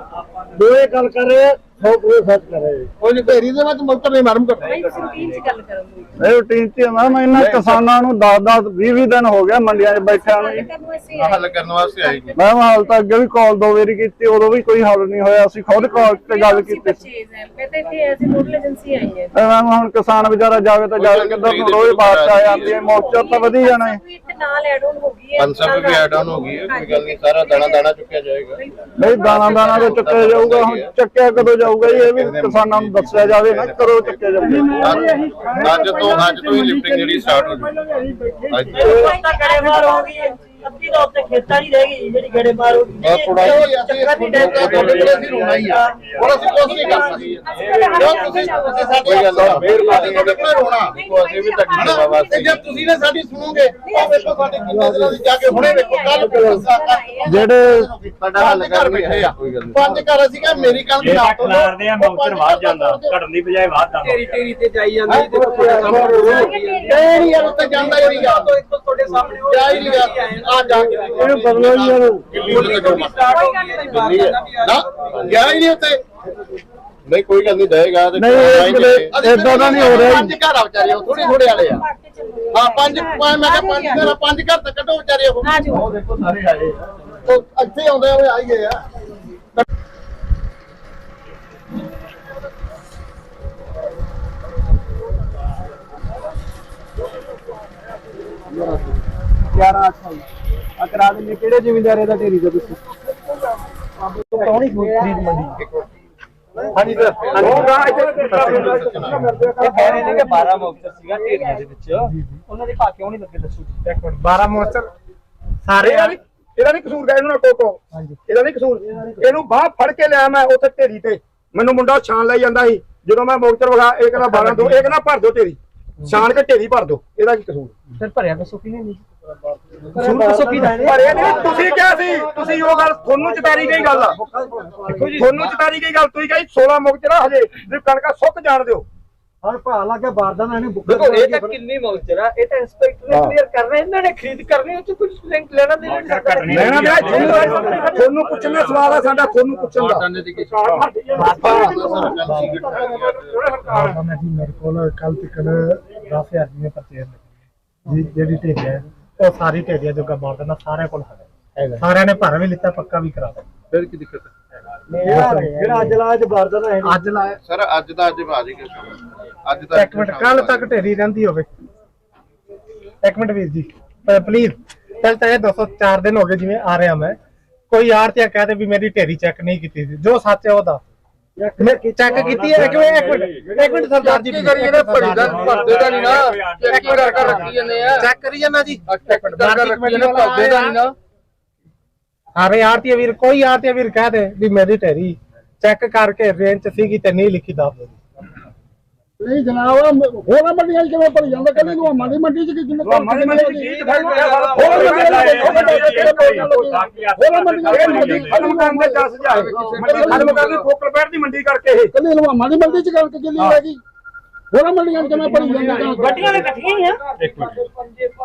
ਦੋਏ ਗੱਲ ਕਰ ਰਹੇ ਸੋ ਕੋਈ ਸੱਚ ਕਰ ਰਹੇ ਕੋਈ ਨਹੀਂ ਢੇਰੀ ਦੇ ਵਿੱਚ ਮੌਤਾਂ ਨਹੀਂ ਮਾਰਮ ਕਰ ਭਾਈ ਤੁਸੀਂ ਰੂਟੀਨ 'ਚ ਗੱਲ ਕਰੋਗੇ ਇਹ ਰੂਟੀਨ ਚ ਮੈਂ ਮੈਂ ਇਹਨਾਂ ਕਿਸਾਨਾਂ ਨੂੰ 10 10 20 20 ਦਿਨ ਹੋ ਗਿਆ ਮੰਡੀਆਂ 'ਚ ਬੈਠਿਆਂ ਨੂੰ ਜੀ। ਕਰਨ ਵਾਸਤੇ ਆਏ ਹੱਲ ਕਰਨ ਵਾਸਤੇ ਆਈ ਮੈਂ ਹਾਲ ਤੱਕ ਅੱਗੇ ਵੀ ਕਾਲ ਦੋ ਵਾਰੀ ਕੀਤੀ ਉਦੋਂ ਵੀ ਕੋਈ ਹੱਲ ਨਹੀਂ ਹੋਇਆ। ਅਸੀਂ ਖੁਦ ਕਾਲ ਤੇ ਗੱਲ ਕੀਤੀ। ਸੀ ਪਰਚੇਜ਼ ਹੈ ਮੈਂ ਤਾਂ ਇੱਥੇ ਐਜ਼ ਨੋਡਲ ਏਜੰਸੀ ਆਈ ਹੈ। ਤੇ ਮੈਂ ਹੁਣ ਕਿਸਾਨ ਵਿਚਾਰਾ ਜਾਵੇ ਤਾਂ ਜਾਵੇ ਕਿੱਧਰ ਨੂੰ ਰੋਜ਼ ਬਾਤ ਆ ਜਾਂਦੀ ਹੈ ਮੋਰਚਾ ਤਾਂ ਵਧੀ ਜਾਣਾ ਹੈ। ਕੋਈ ਇੱਥੇ ਨਾਲ ਐਡ ਆਨ ਹੋ ਗਈ ਹੈ 500 ਰੁਪਏ ਐਡ ਆਨ ਹੋ ਗਈ ਹੈ ਕੋਈ ਗੱਲ ਨਹੀਂ ਸਾਰਾ ਦਾਣਾ ਦਾਣਾ ਚੁੱਕਿਆ ਜਾਏਗਾ। ਨਹੀਂ ਦਾਣਾ ਦਾਣਾ ਤਾਂ ਚੱਕਿਆ ਜਾਊਗਾ ਹੁਣ ਚੱਕਿਆ ਕਦੋਂ ਜਾਊਗਾ? ਜੀ ਇਹ ਵੀ ਕਿਸਾਨਾਂ ਨੂੰ ਦੱਸਿਆ ਜਾਵੇ ਨਾ ਕਰੋ ਚੱਕਿਆ ਜਾਊਗਾ ਅੱਜ ਤੋਂ ਅੱਜ ਤੋਂ ਹੀ ਲਿਫਟਿੰਗ ਜਿਹੜੀ ਸਟਾਰਟ ਹੋ ਜੂਗੀ ਅੱਜ ਗੜੇਮਾਰ ਹੋ ਗਈ ਹੈ। ਅੱਧੀ ਤਾਂ ਉੱਤੇ ਖੇਤਾਂ 'ਚ ਹੀ ਰਹਿ ਗਈ ਜਿਹੜੀ ਗੜੇਮਾਰ ਹੋ ਗਈ ਬਸ ਥੋੜਾ ਜਿਹਾ ਚੱਕਰ ਦੀ ਡੈਥ ਤੁਹਾਡੇ ਕੋਲ ਅਸੀਂ ਰੋਣਾ ਹੀ ਆ ਹੁਣ ਅਸੀਂ ਕੁਝ ਨਹੀਂ ਕਰ ਸਕਦੇ ਜੋ ਤੁਸੀਂ ਤੁਸੀਂ ਸਾਡੀ ਗੱਲ ਦਾ ਮਿਹਰਬਾਨੀ ਤੁਹਾਡੇ ਕੋਲ ਰੋਣਾ ਦੇਖੋ ਅਸੀਂ ਵੀ ਤੁਹਾਡੀ ਸੇਵਾ ਵਾਸਤੇ ਜੇ ਤੁਸੀਂ ਨੇ ਸਾਡੀ ਸੁਣੋਗੇ ਆ ਵੇਖੋ ਸਾਡੇ ਕਿੰਨੇ ਦਿਨਾਂ ਦੀ ਜਾ ਕੇ ਹੁਣੇ ਵੇਖੋ ਕੱਲ ਜਿਹੜੇ ਸਾਡਾ ਹੱਲ ਕਰ ਬੈਠੇ ਆ ਪੰਜ ਘਰ ਅਸੀਂ ਕਿਹਾ ਮੇਰੀ ਗੱਲ ਇਹ ਟੱਕ ਮਾਰਦੇ ਆ ਮੌਤਰ ਵੱਧ ਜਾਂਦਾ ਘਟਣ ਦੀ ਬਜਾਏ ਵੱਧਦਾ ਤੇਰੀ ਤੇਰੀ ਤੇ ਜਾਈ ਜਾਂਦੀ ਤੇ ਤੁਹਾਡੇ ਇਹ ਨਹੀਂ ਯਾਰ ਉੱਤੇ ਜਾਂਦਾ ਹੀ ਨਹੀਂ ਯਾਰ ਤੁਹਾਡੇ ਸਾਹਮਣੇ ਉਹ ਜਾ ਹੀ ਨਹੀਂ ਯਾਰ ਆ ਜਾ ਕੇ ਇਹਨੂੰ ਬਦਲੋ ਜੀ ਨਾ ਗਿਆ ਹੀ ਨਹੀਂ ਉੱਤੇ। ਨਹੀਂ ਕੋਈ ਗੱਲ ਨਹੀਂ ਜਾਏਗਾ ਤੇ ਨਹੀਂ ਇਹ ਕਿਤੇ। ਏਦਾਂ ਦਾ ਨਹੀਂ ਹੋ ਰਿਹਾ ਪੰਜ ਘਰ ਆ ਵਿਚਾਰੇ ਉਹ ਥੋੜੀ ਥੋੜੇ ਵਾਲੇ ਆ। ਹਾਂ ਪੰਜ ਪੰਜ ਮੈਂ ਕਿਹਾ ਪੰਜ ਘਰ ਆ, ਪੰਜ ਘਰ ਤਾਂ ਕੱਢੋ ਵਿਚਾਰੇ ਉਹ। ਦੇਖੋ ਸਾਰੇ ਆਏ ਉਹ ਇੱਥੇ ਆਉਂਦੇ ਹੋਏ ਆ। ਹੀ ਗਏ ਆ ਦਿੰਦੇ ਕਿਹੜੇ ਜ਼ਿਮੀਂਦਾਰੇ ਦਾ ਢੇਰੀ ਦਾ ਤੁਸੀਂ? ਕੌਣੀ ਖਰੀਦ ਮੰਡੀ। ਹਾਂਜੀ ਸਰ ਇਹ ਕਹਿ ਰਹੇ ਨੇ ਕਿ 12 ਮੁਕਤਰ ਸੀਗਾ ਢੇਰੀਆਂ ਦੇ ਵਿੱਚ। ਉਹਨਾਂ ਦੇ ਭਾ ਕਿਉਂ ਨਹੀਂ ਲੱਗੇ ਦੱਸੋ ਜੀ? ਇੱਕ ਮਿੰਟ 12 ਮੋਸਟਰ ਸਾਰੇ ਆ ਇਹਦਾ ਨਹੀਂ ਕਸੂਰ ਗਾ ਇਹਨੂੰ ਨਾ ਕੋਕੋ ਇਹਦਾ ਨਹੀਂ ਕਸੂਰ। ਇਹਨੂੰ ਬਾਹ ਫੜ ਕੇ ਲਿਆ ਮੈਂ ਉੱਥੇ ਢੇਰੀ ਤੇ। ਮੈਨੂੰ ਮੁੰਡਾ ਛਾਣ ਲਈ ਜਾਂਦਾ ਸੀ। ਜਦੋਂ ਮੈਂ ਮੋਕਚਰ ਵਗਾ ਇਹ ਕਹਿੰਦਾ 12 ਦੋ ਇਹ ਕਹਿੰਦਾ ਭਰ ਦਿਓ ਢੇਰੀ। ਛਾਣ ਕੇ ਢੇਰੀ ਭਰ ਦਿਓ ਇਹਦਾ ਕੀ ਕਸੂਰ? ਫਿਰ ਭਰਿਆ ਦੱਸੋ ਕਿਹਨੇ ਨਹੀਂ ਕਸੂਰ ਦੱਸੋ ਕੀ ਪਰ ਇਹ ਨਹੀਂ ਤੁਸੀਂ ਕਿਹਾ ਸੀ ਤੁਸੀਂ ਉਹ ਗੱਲ ਤੁਹਾਨੂੰ ਚਤਾਰੀ ਗਈ ਗੱਲ ਆ। ਤੁਹਾਨੂੰ ਚਤਾਰੀ ਗਈ ਗੱਲ ਤੁਸੀਂ ਕਹੀ 16 ਮੁਕਤ ਨਾ ਹਜੇ ਵੀ ਕਣਕਾਂ ਸੁੱਕ ਜਾਣ ਦਿਓ। ਹਰ ਭਾ ਲਾ ਕੇ ਬਾਰਦਾਨਾ ਇਹਨੇ ਬੁੱਕ ਦੇਖੋ ਇਹ ਤਾਂ ਕਿੰਨੀ ਮੌਜਰ ਆ ਇਹ ਤਾਂ ਇੰਸਪੈਕਟਰ ਨੇ ਕਲੀਅਰ ਕਰ ਰਹੇ ਇਹਨਾਂ ਨੇ ਖਰੀਦ ਕਰਨੀ ਉਹ ਚ ਕੁਝ ਲਿੰਕ ਲੈਣਾ ਸਕਦਾ ਲੈਣਾ ਦੇਣਾ ਤੁਹਾਨੂੰ ਤੁਹਾਨੂੰ ਪੁੱਛਣ ਦਾ ਸਵਾਲ ਆ ਸਾਡਾ ਤੁਹਾਨੂੰ ਪੁੱਛਣ ਦਾ। ਮੇਰੇ ਕੋਲ ਕੱਲ ਤੱਕ 10000 ਦੀ ਪਰਚੇਸ ਜੀ। ਜਿਹੜੀ ਢੇਰੀ ਹੈ ਉਹ ਸਾਰੀ ਢੇਰੀਆਂ ਜੋ ਬਾਰਦਾਨਾ ਸਾਰਿਆਂ ਕੋਲ ਹੈਗਾ। ਸਾਰਿਆਂ ਨੇ ਭਰ ਵੀ ਲਿੱਤਾ ਪੱਕਾ ਵੀ ਕਰਾ ਦਿੱਤਾ। ਫਿਰ ਕੀ ਦਿੱਕਤ ਹੈ? ਅੱਜ ਚ ਬਾਰਦਾਨਾ ਹੈ ਅੱਜ ਲਾਇਆ ਸਰ ਅੱਜ ਦਾ ਅੱਜ ਬਾਜੀ ਕੇ ਅੱਜ ਦਾ ਇੱਕ ਮਿੰਟ ਕੱਲ ਤੱਕ ਢੇਰੀ ਰਹਿੰਦੀ ਹੋਵੇ। ਇੱਕ ਮਿੰਟ ਵੀਰ ਜੀ। ਪਲੀਜ਼ ਚੱਲ ਤਾਂ ਇਹ 204 ਦਿਨ ਹੋ ਗਏ ਜਿਵੇਂ ਆ ਰਿਹਾ ਮੈਂ। ਕੋਈ ਯਾਰ ਤੇ ਕਹਦੇ ਵੀ ਮੇਰੀ ਢੇਰੀ ਚੈੱਕ ਨਹੀਂ ਕੀਤੀ ਸੀ। ਜੋ ਸੱਚ ਹੈ ਉਹਦਾ ਮੈਂ ਚੈੱਕ ਕੀਤੀ ਹੈ ਇੱਕ ਮਿੰਟ ਇੱਕ ਮਿੰਟ ਇੱਕ ਮਿੰਟ ਸਰਦਾਰ ਜੀ ਕੀ ਕਰੀ ਇਹਨੇ ਭਰੀ ਦਾ ਭਰਦੇ ਦਾ ਨਹੀਂ ਨਾ। ਚੈੱਕ ਕਰਕੇ ਰੱਖੀ ਜਾਂਦੇ ਆ। ਚੈੱਕ ਕਰੀ ਜਾਂਦਾ ਜੀ। ਚੈੱਕ ਕਰਕੇ ਰੱਖੀ ਜਾਂਦੇ ਭਰਦੇ ਦਾ ਨਹੀਂ ਨਾ। ਅਰੇ ਆਰਤੀ ਵੀਰ ਕੋਈ ਆਰਤੀ ਵੀਰ ਕਹਿ ਦੇ ਵੀ ਮੇਰੀ ਢੇਰੀ। ਚੈੱਕ ਕਰਕੇ ਰੇਂਜ ਸੀਗੀ ਤੇ ਨਹੀਂ ਲਿਖੀ ਦੱਸ ਦਿਓ ਨਹੀਂ ਜਨਾਬ ਹੋਰਾਂ ਮੰਡੀਆਂ 'ਚ ਕਿਵੇਂ ਭਰੀ ਜਾਂਦਾ? ਕਹਿੰਦੇ ਨੂੰ ਮੰਡੀ ਮੰਡੀ 'ਚ ਕਿੰਨੇ ਉਹ ਮੰਡੀ ਮੰਡੀ ਦੀ ਕੀ ਦਿਖਾਈ ਦੇ ਰਿਹਾ ਹੋਰ ਮੰਡੀਆਂ ਇਹ ਮੰਡੀ ਖਤਮ ਕਰਨ ਦੇ 10000 ਮੰਡੀ ਖਤਮ ਕਰਨੀ ਫੋਕਲ ਪੈਰ ਦੀ ਮੰਡੀ ਕਰਕੇ ਇਹ। ਕਹਿੰਦੇ ਨੂੰ ਮੰਡੀ ਮੰਡੀ 'ਚ ਕਣਕ ਕਿੰਨੀ ਹੋਏਗੀ ਹੋਰਾਂ ਮੰਡੀਆਂ 'ਚ ਕਿਵੇਂ ਭਰੀ ਜਾਂਦਾ? ਗੱਡੀਆਂ ਦੇ ਇਕੱਠੀਆਂ ਹੀ ਆ।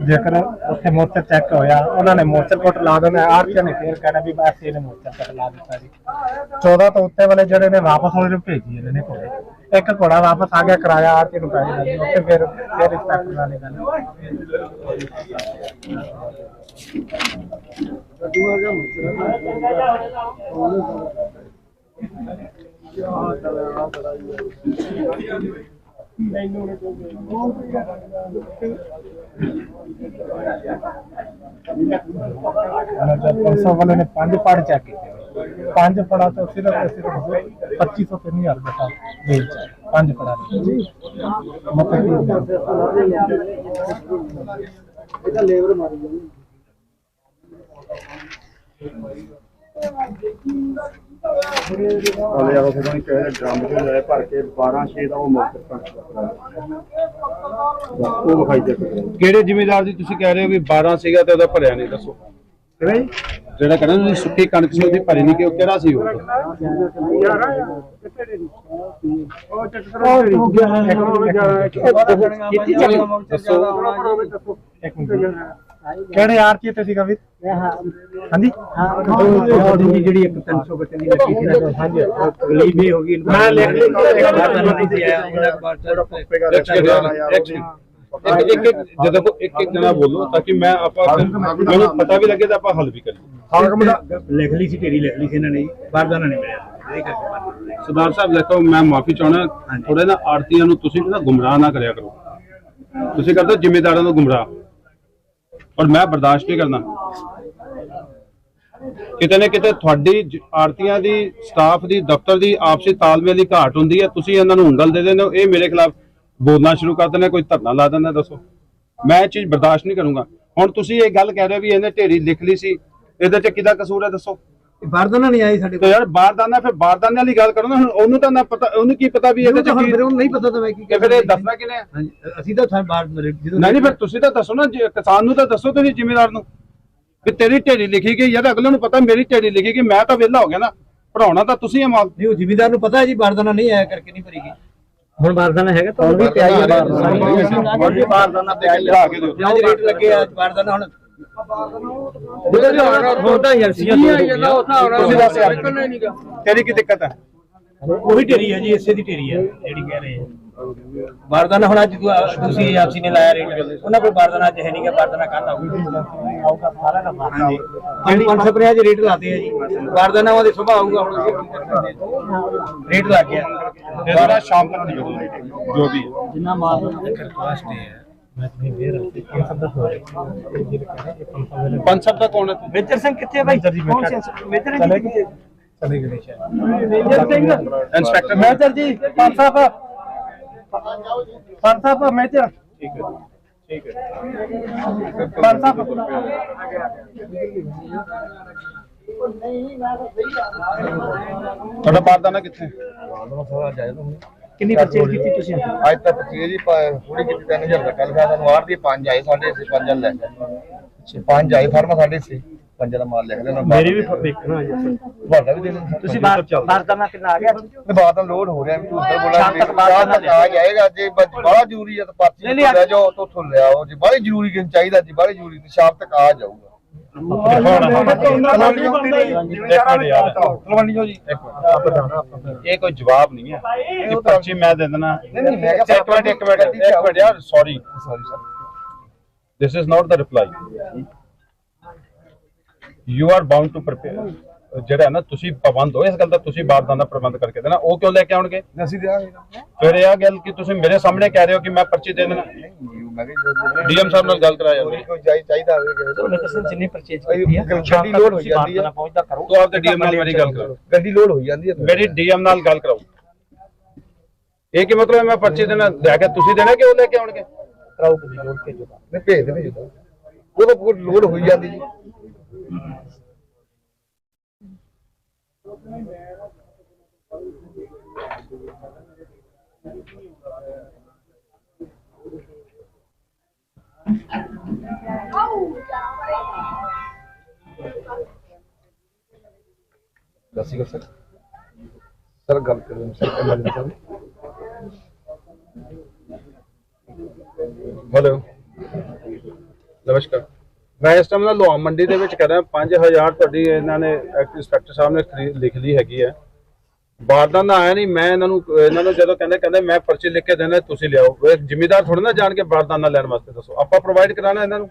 ਜੇਕਰ ਉੱਥੇ ਮੋਟਰ ਚੈੱਕ ਹੋਇਆ, ਉਹਨਾਂ ਨੇ ਮੋਟਰ ਕੋਟ ਲਾ ਦੇਣਾ ਆਰਕੇ ਨੇ ਫੇਰ ਕਹਿਣਾ ਵੀ ਬਸ ਇਹਨੇ ਮੋਟਰ ਤੱਕ ਲਾ ਦਿੱਤਾ ਜੀ। 14 ਤੋਂ ਉੱਤੇ ਵਾਲੇ ਜਿਹੜੇ ਨੇ ਵਾਪਸ ਹੋਣੇ ਨੂੰ, ਭੇਜੀ ਇਹਨਾਂ ਨੇ ਘੋੜੇ। ਇੱਕ ਘੋੜਾ ਵਾਪਸ ਆ ਗਿਆ, ਕਿਰਾਇਆ ਆਰਕੇ ਨੂੰ ਪੈਸੇ ਦੇ ਉੱਥੇ ਫਿਰ ਫਿਰ ਇੰਸਪੈਕਟਰ ਵਾਲੇ ਗੱਲ ਪਰਸੋਂ ਵਾਲੇ ਨੇ ਪੰਜ ਪੜ ਚੈੱਕ ਕੀਤੇ। ਪੰਜ ਪੜਾ ਤੋਂ ਸਿਰਫ ਤੇ ਸਿਰਫ 2500 ਤੇ ਨਹੀਂ ਹਜ਼ਾਰ ਬਟਾ ਜੇਲ੍ਹ ਚ। ਪੰਜ ਪੜਾ ਜੀ। ਮਤਲਬ ਇਹਦਾ ਲੇਬਰ ਮਾਰੀ ਜਾਂਦੀ। ਹਲੇ ਆਓ ਫਿਰ ਉਹਨੇ ਕਿਹਾ ਡਰਮ ਚ ਲੈ ਭਰ ਕੇ 12 6 ਦਾ ਉਹ ਮੌਕੇ ਉਹ ਵਿਖਾਈ ਦੇ ਕਿਹੜੇ ਜ਼ਿਮੀਦਾਰ ਦੀ ਤੁਸੀਂ ਕਹਿ ਰਹੇ ਹੋ ਵੀ 12 ਸੀਗਾ ਤੇ ਉਹਦਾ ਭਰਿਆ ਨਹੀਂ ਦੱਸੋ। ਜਿਹੜਾ ਕਹਿੰਦਾ ਤੁਸੀਂ ਸੁੱਕੀ ਕਣਕ ਸੀ ਉਹਦੀ ਭਰੀ ਨਹੀਂ ਕਿ ਉਹ ਕਿਹੜਾ ਸੀ ਉਹ? ਦੱਸੋ ਇੱਕ ਮਿੰਟ ਕਿਹੜੇ ਆਰ ਚ ਤੇ ਸੀਗਾ ਵੀਰ? ਹਾਂਜੀ? ਹਾਂ ਜਿਹੜੀ ਇੱਕ 300 ਬੱਚੇ ਦੀ ਲੱਗੀ ਸੀ ਨਾ ਹਾਂਜੀ ਗਲੀ ਵੀ ਹੋ ਗਈ ਮੈਂ ਲਿਖ ਲਈ ਇੱਕ ਇੱਕ ਇੱਕ ਜਦੋਂ ਕੋ ਇੱਕ ਇੱਕ ਜਣਾ ਬੋਲੋ ਤਾਂ ਕਿ ਮੈਂ ਆਪਾਂ ਮੈਨੂੰ ਪਤਾ ਵੀ ਲੱਗੇ ਤਾਂ ਆਪਾਂ ਹੱਲ ਵੀ ਕਰੀਏ। ਲਿਖ ਲਈ ਸੀ ਢੇਰੀ ਲਿਖ ਲਈ ਸੀ ਇਹਨਾਂ ਨੇ। ਬਾਰਦਾਨਾ ਨਹੀਂ ਮਿਲਿਆ। ਇਹਦੇ ਕਰਕੇ ਸਰਦਾਰ ਸਾਹਿਬ ਦੇਖੋ ਮੈਂ ਮਾਫੀ ਚਾਹਣਾ ਥੋੜੇ ਨਾ ਆੜਤੀਆਂ ਨੂੰ ਤੁਸੀਂ ਨਾ ਗੁੰਮਰਾਹ ਨਾ ਕਰਿਆ ਕਰੋ। ਤੁਸੀਂ ਕਰਦੇ ਹੋ ਜ਼ਿੰਮੇਦਾਰਾਂ ਨੂੰ ਗੁੰਮਰਾਹ। ਔਰ ਮੈਂ ਬਰਦਾਸ਼ਤ ਨਹੀਂ ਕਰਨਾ। ਕਿਤੇ ਨਾ ਕਿਤੇ ਤੁਹਾਡੀ ਜ- ਆੜਤੀਆਂ ਦੀ, ਸਟਾਫ ਦੀ, ਦਫ਼ਤਰ ਦੀ, ਆਪਸੀ ਤਾਲਮੇਲ ਦੀ ਘਾਟ ਹੁੰਦੀ ਹੈ। ਤੁਸੀਂ ਇਹਨਾਂ ਨੂੰ ਉਂਗਲ ਦੇ ਦਿੰਦੇ ਹੋ। ਇਹ ਮੇਰੇ ਖਿਲਾਫ ਬੋਲਣਾ ਸ਼ੁਰੂ ਕਰ ਦਿੰਦੇ ਕੋਈ ਧਰਨਾ ਲਾ ਦਿੰਦੇ ਦੱਸੋ। ਮੈਂ ਇਹ ਚੀਜ਼ ਬਰਦਾਸ਼ਤ ਨਹੀਂ ਕਰੂੰਗਾ। ਹੁਣ ਤੁਸੀਂ ਇਹ ਗੱਲ ਕਹਿ ਰਹੇ ਹੋ ਵੀ ਇਹਨੇ ਢੇਰੀ ਲਿਖ ਲਈ ਸੀ। ਇਹਦੇ ਚ ਕਿਹਦਾ ਕਸੂਰ ਹੈ, ਦੱਸੋ। ਬਾਰਦਾਨਾ ਨਹੀਂ ਆਈ ਸਾਡੇ ਤੇ ਯਾਰ ਬਾਰਦਾਨਾ ਫਿਰ ਬਾਰਦਾਨੇ ਵਾਲੀ ਗੱਲ ਕਰੋ ਨਾ ਹੁਣ ਉਹਨੂੰ ਤਾਂ ਨਾ ਪਤਾ ਉਹਨੂੰ ਕੀ ਪਤਾ ਵੀ ਇਹਦੇ ਚ ਕੀ ਉਹਨੂੰ ਨਹੀਂ ਪਤਾ ਤਾਂ ਮੈਂ ਕੀ ਤੇ ਫਿਰ ਇਹ ਦੱਸਣਾ ਕਿਨੇ ਹੈ ਅਸੀਂ ਤਾਂ ਸਾਰੇ ਬਾਹਰ ਜਦੋਂ ਨਹੀਂ ਨਹੀਂ ਫਿਰ ਤੁਸੀਂ ਤਾਂ ਦੱਸੋ ਨਾ ਜੇ ਕਿਸਾਨ ਨੂੰ ਤਾਂ ਦੱਸੋ ਤੁਸੀਂ ਜ਼ਿੰਮੇਦਾਰ ਨੂੰ ਕਿ ਤੇਰੀ ਢੇਰੀ ਲਿਖੀ ਗਈ ਯਾਰ ਅਗਲੇ ਨੂੰ ਪਤਾ ਮੇਰੀ ਢੇਰੀ ਲਿਖੀ ਗਈ ਮੈਂ ਤਾਂ ਵਿਹਲਾ ਹੋ ਗਿਆ ਨਾ ਪੜਾਉਣਾ ਤਾਂ ਤੁਸੀਂ ਆ ਮਾਲ। ਨਹੀਂ ਉਹ ਜ਼ਿਮੀਦਾਰ ਨੂੰ ਪਤਾ ਹੈ ਜੀ ਬਾਰਦਾਨਾ ਨਹੀਂ ਆਇਆ ਕਰਕੇ ਨਹੀਂ ਭਰੀਗੀ ਹੁਣ ਬਾਰਦਾਨਾ ਹੈਗਾ ਤਾਂ ਵੀ ਪਿਆਈ ਹੈ ਬਾਰਦਾਨਾ ਲਿਆ ਕੇ ਦਿਓ। ਅੱਜ ਰੇਟ ਲੱਗੇ ਆ ਬਾਰਦਾਨਾ ਹੁਣ ਹਿਸਾਬ ਨਾਲ ਤੁਸੀਂ ਦੱਸ ਯਾਰ। ਨਿਕਲਣਾ ਨਹੀਂਗਾ ਤੇਰੀ ਕੀ ਦਿੱਕਤ ਹੈ ਉਹੀ ਢੇਰੀ ਹੈ ਜੀ ਇਸੇ ਦੀ ਢੇਰੀ ਹੈ ਜਿਹੜੀ ਕਹਿ ਰਹੇ ਆ। ਬਾਰਦਾਨਾ ਹੁਣ ਅੱਜ ਤੂੰ- ਤੁਸੀਂ ਆਪਸੀ ਨੇ ਲਾਇਆ ਰੇਟ ਉਹਨਾਂ ਕੋਲ ਬਾਰਦਾਨਾ ਅੱਜ ਹੈ ਨਹੀਂਗਾ ਬਾਰਦਾਨਾ ਕਾਹਦਾ ਆਊਗਾ। ਸਾਰਾ ਦਾ ਹਾਂਜੀ। ਜਿਹੜੀ 550 ਦੇ ਰੇਟ ਲਾਤੇ ਆ ਜੀ। ਬਾਰਦਾਨਾ ਉਹਦੇ ਸੁਭਾ ਆਊਗਾ ਹੁਣ ਅਸੀਂ ਕੀ ਕਰ ਸਕਦੇ ਹਾਂ। ਰੇਟ ਲੱਗ ਗਿਆ। ਇਹਦਾ ਸ਼ਾਮ ਤੱਕ ਦਿਓ ਜੋ ਵੀ ਜਿੰਨਾ ਮਾਲ ਇੱਕ ਰਿਕੁਐਸਟ ਹੈ। ਤੇ ਪੰਜ ਸਭ ਦਾ ਹੋ ਰਿਹਾ ਇਹ ਜਿਹੜੇ ਕਹਿੰਦੇ ਇਹ ਪੰਜ ਸਭ ਦੇ ਪੰਜ ਸਭ ਦਾ ਕੌਣ ਹੈ ਮੇਜਰ ਸਿੰਘ ਕਿੱਥੇ ਭਾਈ ਮੇਜਰ ਜੀ ਕੌਣ ਮੇਜਰ ਸੀ ਮੇਜਰ ਚਲੇ ਜੀ ਗਏ ਚਲੇ ਗਏ ਸ਼ਾਇਦ ਮੇਜਰ ਸਿੰਘ ਇੰਸਪੈਕਟਰ ਮੇਜਰ ਜੀ ਪੰਜ ਸਾਹਿਬ ਪੰਜ ਸਾਹਿਬ ਮੇਜਰ ਠੀਕ ਹੈ ਠੀਕ ਹੈ ਪੰਜ ਸਾਹਿਬ ਤੁਹਾਡਾ ਬਾਰਦਾਨਾ ਕਿੱਥੇ ਕਿੰਨੀ ਪਰਚੇਜ ਕੀਤੀ ਤੁਸੀਂ? ਅੱਜ ਤੱਕ ਪਚੀਸ ਹੀ ਪੂਰੀ ਕੀਤੀ 3000 ਦਾ ਕੱਲ ਸਾਨੂੰ ਆੜ ਦੀ ਪੰਜ ਆਏ ਸਾਡੇ ਸੀ ਪੰਜਾਂ ਲੈ ਗਏ। ਪੰਜ ਆਏ ਫਰਮਾ ਸਾਡੇ ਸੀ ਪੰਜਾਂ ਦਾ ਮਾਲ ਲਿਖ ਲੈਣਾ ਮੇਰੀ ਵੀ ਦੇਖਣਾ ਜੀ। ਤੁਹਾਡਾ ਵੀ ਦੇ ਦੇਣਾ ਤੁਸੀਂ ਬਾਹਰ ਬਾਰਦਾਨਾ ਕਿੰਨਾ ਆ ਗਿਆ? ਤੇ ਬਾਅਦ ਤਾਂ ਲੋਡ ਹੋ ਰਿਹਾ ਵੀ ਤੂੰ ਉੱਧਰ ਬੋਲਾ ਸ਼ਾਮ ਤੱਕ ਆ ਜਾਏਗਾ ਜੇ ਬੜਾ ਜ਼ਰੂਰੀ ਹੈ ਤਾਂ ਨਹੀਂ, ਲੈ ਜਾਓ ਤੋਂ ਉੱਥੋਂ ਲੈ ਆਓ। ਜੇ ਬੜੀ ਜ਼ਰੂਰੀ ਕਿ ਚਾਹੀਦਾ ਜੀ ਬੜੀ ਜ਼ਰੂਰੀ ਤੇ ਸ਼ਾਮ ਤੱਕ ਆ ਜਾਊਗਾ। ਤਲਵੰਡੀ ਜੋ। ਜੀ। ਇਹ ਕੋਈ ਜਵਾਬ ਨਹੀਂ ਹੈ ਇਹ ਪਰਚੀ ਮੈਂ ਦੇ ਦੇਣਾ। ਨਹੀਂ, ਨਹੀਂ, ਮੈਂ ਕਿਹਾ ਇੱਕ ਮਿੰਟ ਇੱਕ ਮਿੰਟ ਇੱਕ ਮਿੰਟ ਯਾਰ sorry sorry sir this is not the reply. you are bound to prepare. ਜਿਹੜਾ ਨਾ ਤੁਸੀਂ ਪਾਬੰਦ ਹੋ ਇਸ ਗੱਲ ਦਾ ਤੁਸੀਂ ਬਾਰਦਾਨਾ ਪ੍ਰਬੰਧ ਕਰਕੇ ਦੇਣਾ ਉਹ ਕਿਉਂ ਲੈ ਕੇ ਆਉਣਗੇ? ਅਸੀਂ ਦਿਆਂਗੇ ਫਿਰ ਇਹ ਗੱਲ ਕਿ ਤੁਸੀਂ ਮੇਰੇ ਸਾਹਮਣੇ ਕਹਿ ਰਹੇ ਹੋ ਕਿ ਮੈਂ ਪਰਚੀ ਦੇ ਦੇਣਾ। ਮੈਂ ਕਿਹਾ ਡੀਐਮ ਸਾਹਿਬ ਨਾਲ ਗੱਲ ਕਰਾਇਆ ਕੋਈ ਕੋਈ ਚਾਹੀ- ਚਾਹੀਦਾ ਹੋਵੇ ਕਿਸੇ ਜਿੰਨੀ ਪਰਚੇਜ ਕੀਤੀ ਹੈ ਗੱਡੀ ਲੋਡ ਹੋ ਜਾਂਦੀ ਹੈ ਪਹੁੰਚਦਾ ਕਰੋ। ਤੂੰ ਆਪਦੇ ਡੀਐਮ ਨਾਲ ਮੇਰੀ ਗੱਲ ਕਰੋ ਗੱਡੀ ਲੋਡ ਹੋ ਜਾਂਦੀ ਹੈ ਮੇਰੀ ਡੀਐਮ ਨਾਲ ਗੱਲ ਕਰਾਓ। ਇਹ ਕੀ ਮਤਲਬ ਹੈ ਮੈਂ ਪਰਚੀ ਦੇਣਾ? ਲੈ ਕੇ ਤੁਸੀਂ ਦੇਣਾ ਕਿ ਉਹ ਲੈ ਕੇ ਆਉਣਗੇ? ਕਰਾਓ ਗੱਡੀ ਲੋਡ ਕੇ ਜੋ ਨਹੀਂ ਭੇਜ ਦੇਣੇ ਜਦੋਂ ਉਹ ਤਾਂ ਲੋਡ ਹੋਈ ਜਾਂਦੀ ਜੀ। ਦੱਸੀ ਸਰ। ਸਰ ਗੱਲ ਕਰੋ ਸਰ ਐਮਰਜੈਂਸੀ ਸਾਹਿਬ। ਹੈਲੋ ਨਮਸਕਾਰ। ਮੈਂ ਇਸ ਟਾਈਮ ਨਾ ਲੋਹਾ ਮੰਡੀ ਦੇ ਵਿੱਚ ਕਰ 5000 ਤੁਹਾਡੀ ਇਹਨਾਂ ਨੇ ਇੰਸਪੈਕਟਰ ਸਾਹਿਬ ਨੇ ਲਿਖ ਲਈ ਹੈਗੀ ਹੈ। ਬਾਰਦਾਨਾ ਆਇਆ ਨਹੀਂ ਮੈਂ ਇਹਨਾਂ ਨੂੰ ਇਹਨਾਂ ਨੂੰ ਜਦੋਂ ਕਹਿੰਦੇ ਕਹਿੰਦੇ ਮੈਂ ਪਰਚੀ ਲਿਖ ਕੇ ਦੇਣਾ ਤੁਸੀਂ ਲਿਆਓ। ਉਹ ਇੱਕ ਥੋੜਾ ਨਾ ਜਾਣ ਕੇ ਬਾਰਦਾਨਾ ਲੈਣ ਵਾਸਤੇ ਦੱਸੋ। ਆਪਾਂ ਪ੍ਰੋਵਾਈਡ ਕਰਾਣਾ ਇਹਨਾਂ ਨੂੰ?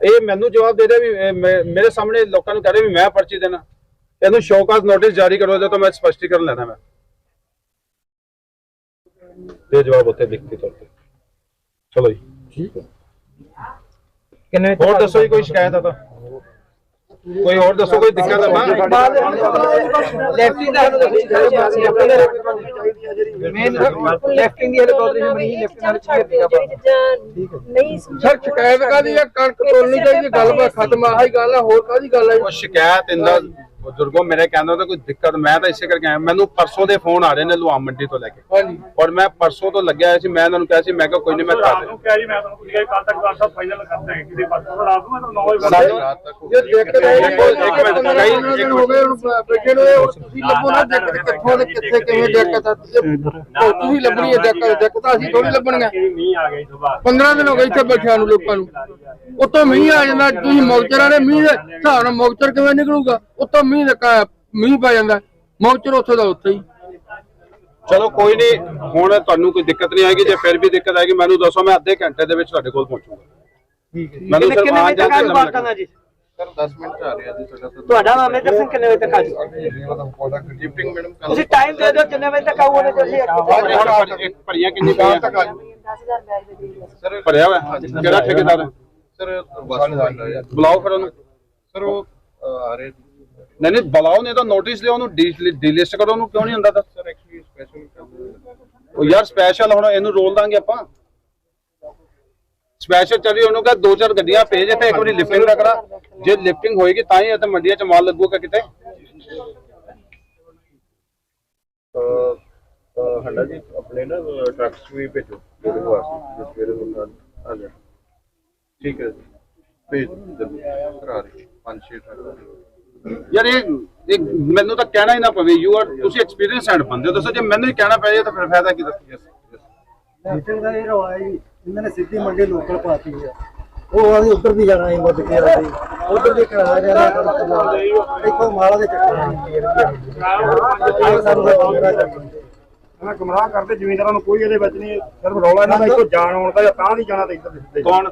ਇਹ ਮੈਨੂੰ ਜਵਾਬ ਦੇ ਰਿਹਾ ਵੀ ਮੇਰੇ ਸਾਹਮਣੇ ਲੋਕਾਂ ਨੂੰ ਕਹਿ ਵੀ ਮੈਂ ਪਰਚੀ ਦੇਣਾ। ਇਹਨੂੰ ਸ਼ੋਕਾਜ਼ ਨੋਟਿਸ ਜਾਰੀ ਕਰੋ, ਇਹਦੇ ਮੈਂ ਸਪਸ਼ਟੀਕਰਨ ਲੈਣਾ ਮੈਂ। ਇਹ ਜਵਾਬ ਉੱਤੇ ਲਿਖਤੀ ਤੌਰ ਚਲੋ ਜੀ। ਠੀਕ ਹੈ। ਕਿੰਨੇ ਹੋਰ ਦੱਸੋ ਜੀ ਕੋਈ ਸ਼ਿਕਾਇਤ ਆ ਤਾਂ? ਕੋਈ ਹੋਰ ਦੱਸੋ ਕੋਈ ਦਿੱਕਤ ਆ ਤਾਂ? ਲੈਫਟਿੰਗ ਦਾ ਸਾਨੂੰ ਮੇਨ ਲੈਫਟਿੰਗ ਦੀ ਹੈਲੀਕਾਪਟਰ ਬਣੀ ਲੈਫਟਿੰਗ ਨਾਲ ਨਹੀਂ ਸਰ ਸ਼ਿਕਾਇਤ ਕਾਦੀ ਹੈ ਕਣਕ ਤੋਲਣੀ ਚਾਹੀਦੀ ਗੱਲਬਾਤ ਖਤਮ ਆਹੀ ਗੱਲ ਹੈ ਹੋਰ ਕਾਦੀ ਗੱਲ ਹੈ ਉਹ ਸ਼ਿਕਾਇਤ ਇੰਦਾ ਬਜ਼ੁਰਗੋ ਮੇਰੇ ਕਹਿੰਦਾ ਤਾਂ ਕੋਈ ਦਿੱਕਤ ਮੈਂ ਤਾਂ ਇਸੇ ਕਰਕੇ ਆਇਆ। ਮੈਨੂੰ ਪਰਸੋਂ ਦੇ ਫੋਨ ਆ ਰਹੇ ਨੇ ਲੁਆਮ ਮੰਡੀ ਤੋਂ ਲੈ ਕੇ। ਹਾਂਜੀ। ਔਰ ਮੈਂ ਪਰਸੋਂ ਤੋਂ ਲੱਗਿਆ ਹੋਇਆ ਸੀ ਮੈਂ ਇਹਨਾਂ ਨੂੰ ਕਿਹਾ ਸੀ ਮੈਂ ਕਿਹਾ ਕੋਈ ਨਹੀਂ ਮੈਂ ਕਰ ਰਾਤ ਦੇ ਨੂੰ ਕਿਹਾ ਜੀ ਮੈਂ ਤੁਹਾਨੂੰ ਕੁਝ ਕੱਲ ਤੱਕ ਵਾਰ ਸਾਹਿਬ ਫਾਈਨਲ ਕਰ ਦਾਂਗੇ ਕਿਸੇ ਪਰਸੋਂ ਰਾਤ ਨੂੰ ਮੈਂ ਤੁਹਾਨੂੰ 9 ਵਜੇ ਸਾਨੂੰ ਇਹ ਦਿੱਕਤ ਹੈ ਇੱਕ ਮਿੰਟ, ਕਈ- ਇੱਕ ਹੋ ਗਏ ਹੁਣ ਬੈਠੇ ਨੂੰ ਇਹ ਤੁਸੀਂ ਲੱਭੋ ਨਾ ਦਿੱਕਤ ਕਿੱਥੋਂ ਤੇ ਕਿੱਥੇ ਕਿਵੇਂ ਦਿੱਕਤ ਆ ਉਹ ਤੁਸੀਂ ਲੱਭਣੀ ਹੈ ਦਿੱਕਤ ਦਿੱਕਤ ਅਸੀਂ ਥੋੜੀ ਲੱਭਣੀਆਂ। ਮੀਂਹ ਆ ਗਈ ਸੁਬਾਹ 15 ਦਿਨ ਹੋ ਗਏ ਇੱਥੇ ਬੈਠਿਆਂ ਨੂੰ ਲੋਕਾਂ ਨੂੰ। ਉੱਤੋਂ ਮੀਂਹ ਆ ਜਾਂਦਾ ਤੁਸੀਂ ਮੌਕਚਰਾਂ ਨੇ ਮੀਂਹ ਦੇ ਹਿਸਾਬ ਨਾਲ ਮੌਕਚਰ ਕਿਵੇਂ ਨਿਕਲੂਗਾ? ਉੱਤੋਂ ਮੀਂਹ ਦੇ ਮੀਂਹ ਪੈ ਜਾਂਦਾ। ਮੌਕਚਰ ਉੱਥੇ ਦਾ ਉੱਥੇ ਹੀ। ਚਲੋ ਕੋਈ ਨਹੀਂ ਹੁਣ ਤੁਹਾਨੂੰ ਕੋਈ ਦਿੱਕਤ ਨਹੀਂ ਆਏਗੀ ਜੇ ਫਿਰ ਵੀ ਦਿੱਕਤ ਆਏਗੀ ਮੈਨੂੰ ਦੱਸੋ ਮੈਂ ਅੱਧੇ ਘੰਟੇ ਦੇ ਵਿੱਚ ਤੁਹਾਡੇ ਕੋਲ ਪਹੁੰਚੂਗਾ। ਠੀਕ ਹੈ ਮੈਨੂੰ ਸਿਰਫ ਆ ਜਾ ਕੇ ਕਰਨਾ ਜੀ? ਸਰ 10 ਮਿੰਟ ਆ ਰਿਹਾ ਜੀ ਤੁਹਾਡਾ ਤੁਹਾਡਾ ਨਾਮ ਮੇਜਰ ਸਿੰਘ ਕਿੰਨੇ ਵਜੇ ਤੱਕ ਆ ਜਾਊਗਾ ਡਿਪਟਿੰਗ ਮੈਡਮ ਤੁਸੀਂ ਟਾਈਮ ਦੇ ਦਿਓ ਕਿੰਨੇ ਵਜੇ ਤੱਕ ਆਉਣੇ ਤੁਸੀਂ ਇੱਕ ਭਰੀਆਂ ਕਿੰਨੀ ਪਈਆਂ? ਤੱਕ ਆ ਜਾਓ। 10000 ਬੈਗ ਦੇ ਦਿਓ ਸਰ ਭਰਿਆ ਹੋਇਆ? ਕਿਹੜਾ ਠੇਕੇਦਾਰ ਹੈ? ਸਰ ਬਸ ਬੁਲਾਓ ਫਿਰ ਉਹਨੂੰ। ਸਰ ਉਹ ਆ ਰਹੇ ਨਹੀਂ ਨਹੀਂ ਬੁਲਾਓ ਨਹੀਂ ਤਾਂ ਨੋਟਿਸ ਲਿਓ ਉਹਨੂੰ ਡੀਲਿਸਟ ਕਰੋ ਉਹਨੂੰ ਕਿਉਂ ਨਹੀਂ ਹੁੰਦਾ ਤਾਂ? ਸਰ ਐਕਚੁਅਲੀ ਸਪੈਸ਼ਲ ਉਹ ਯਾਰ ਸਪੈਸ਼ਲ ਹੁਣ ਇਹਨੂੰ ਰੋਲ ਦਾਂਗੇ ਆਪਾਂ। ਸਪੈਸ਼ਲ ਚੱਲੀ ਉਹਨੂੰ ਕਹ ਦੋ ਚਾਰ ਗੱਡੀਆਂ ਭੇਜ ਇੱਥੇ ਇੱਕ ਵਾਰੀ ਲਿਫਟਿੰਗ ਦਾ ਕਰਾ। ਜੇ ਲਿਫਟਿੰਗ ਹੋਏਗੀ ਤਾਂ ਹੀ ਇੱਥੇ ਮੰਡੀਆਂ 'ਚ ਮਾਲ ਲੱਗੂਗਾ ਕਿਤੇ। ਹੰਡਾ ਜੀ ਆਪਣੇ ਨਾ ਟਰੱਕਸ ਵੀ ਭੇਜੋ ਮੇਰੇ ਵਾਸਤੇ ਜਿਸ ਵੇਲੇ ਉਹਨਾਂ ਆ ਜਾ ਠੀਕ ਹੈ ਜੀ ਭੇਜ ਜਲਦੀ ਕਰਾ ਰਹੇ ਪੰਜ ਛੇ ਟਰੱਕ ਯਾਰ ਇਹ ਇਹ ਮੈਨੂੰ ਤਾਂ ਕਹਿਣਾ ਹੀ ਨਾ ਪਵੇ ਯੂ ਆਰ ਤੁਸੀਂ ਐਕਸਪੀਰੀਅੰਸ ਹੈਂਡ ਬੰਦੇ ਹੋ ਦੱਸੋ ਜੇ ਮੈਨੂੰ ਹੀ ਕਹਿਣਾ ਪੈ ਜਾਏ ਤਾਂ ਫਿਰ ਫਾਇਦਾ ਕੀ ਦੱਸੋ? ਮੀਟਿੰਗ ਦਾ ਇਹ ਰੌਲਾ ਜੀ ਇਹਨਾਂ ਨੇ ਸਿੱਧੀ ਮੰਡੀ ਲੋਕਲ ਪਾਤੀ ਹੈ ਉਹ ਆਦੀ ਉੱਧਰ ਦੀ ਜਾਣਾ ਹੈ ਮੁੱਦ ਕੇ ਆਦੀ ਉੱਧਰ ਦੀ ਕਰਾ ਰਿਹਾ ਦੇਖੋ ਮਾਲਾ ਦੇ ਚੱਕਰ ਆ ਸਾਨੂੰ ਇਹਨਾਂ ਗੁੰਮਰਾਹ ਕਰਦੇ ਜ਼ਿਮੀਂਦਾਰਾਂ ਨੂੰ ਕੋਈ ਇਹਦੇ ਵਿੱਚ ਨਹੀਂ ਸਿਰਫ ਰੌਲਾ ਇਹਨਾਂ ਦਾ ਇੱਕੋ ਜਾਣ ਆਉਣ ਦਾ ਜਾਂ ਤਾਂ ਦੀ ਜਾਣਾ ਤੇ ਇੱਧਰ ਦੇ ਕੌਣ?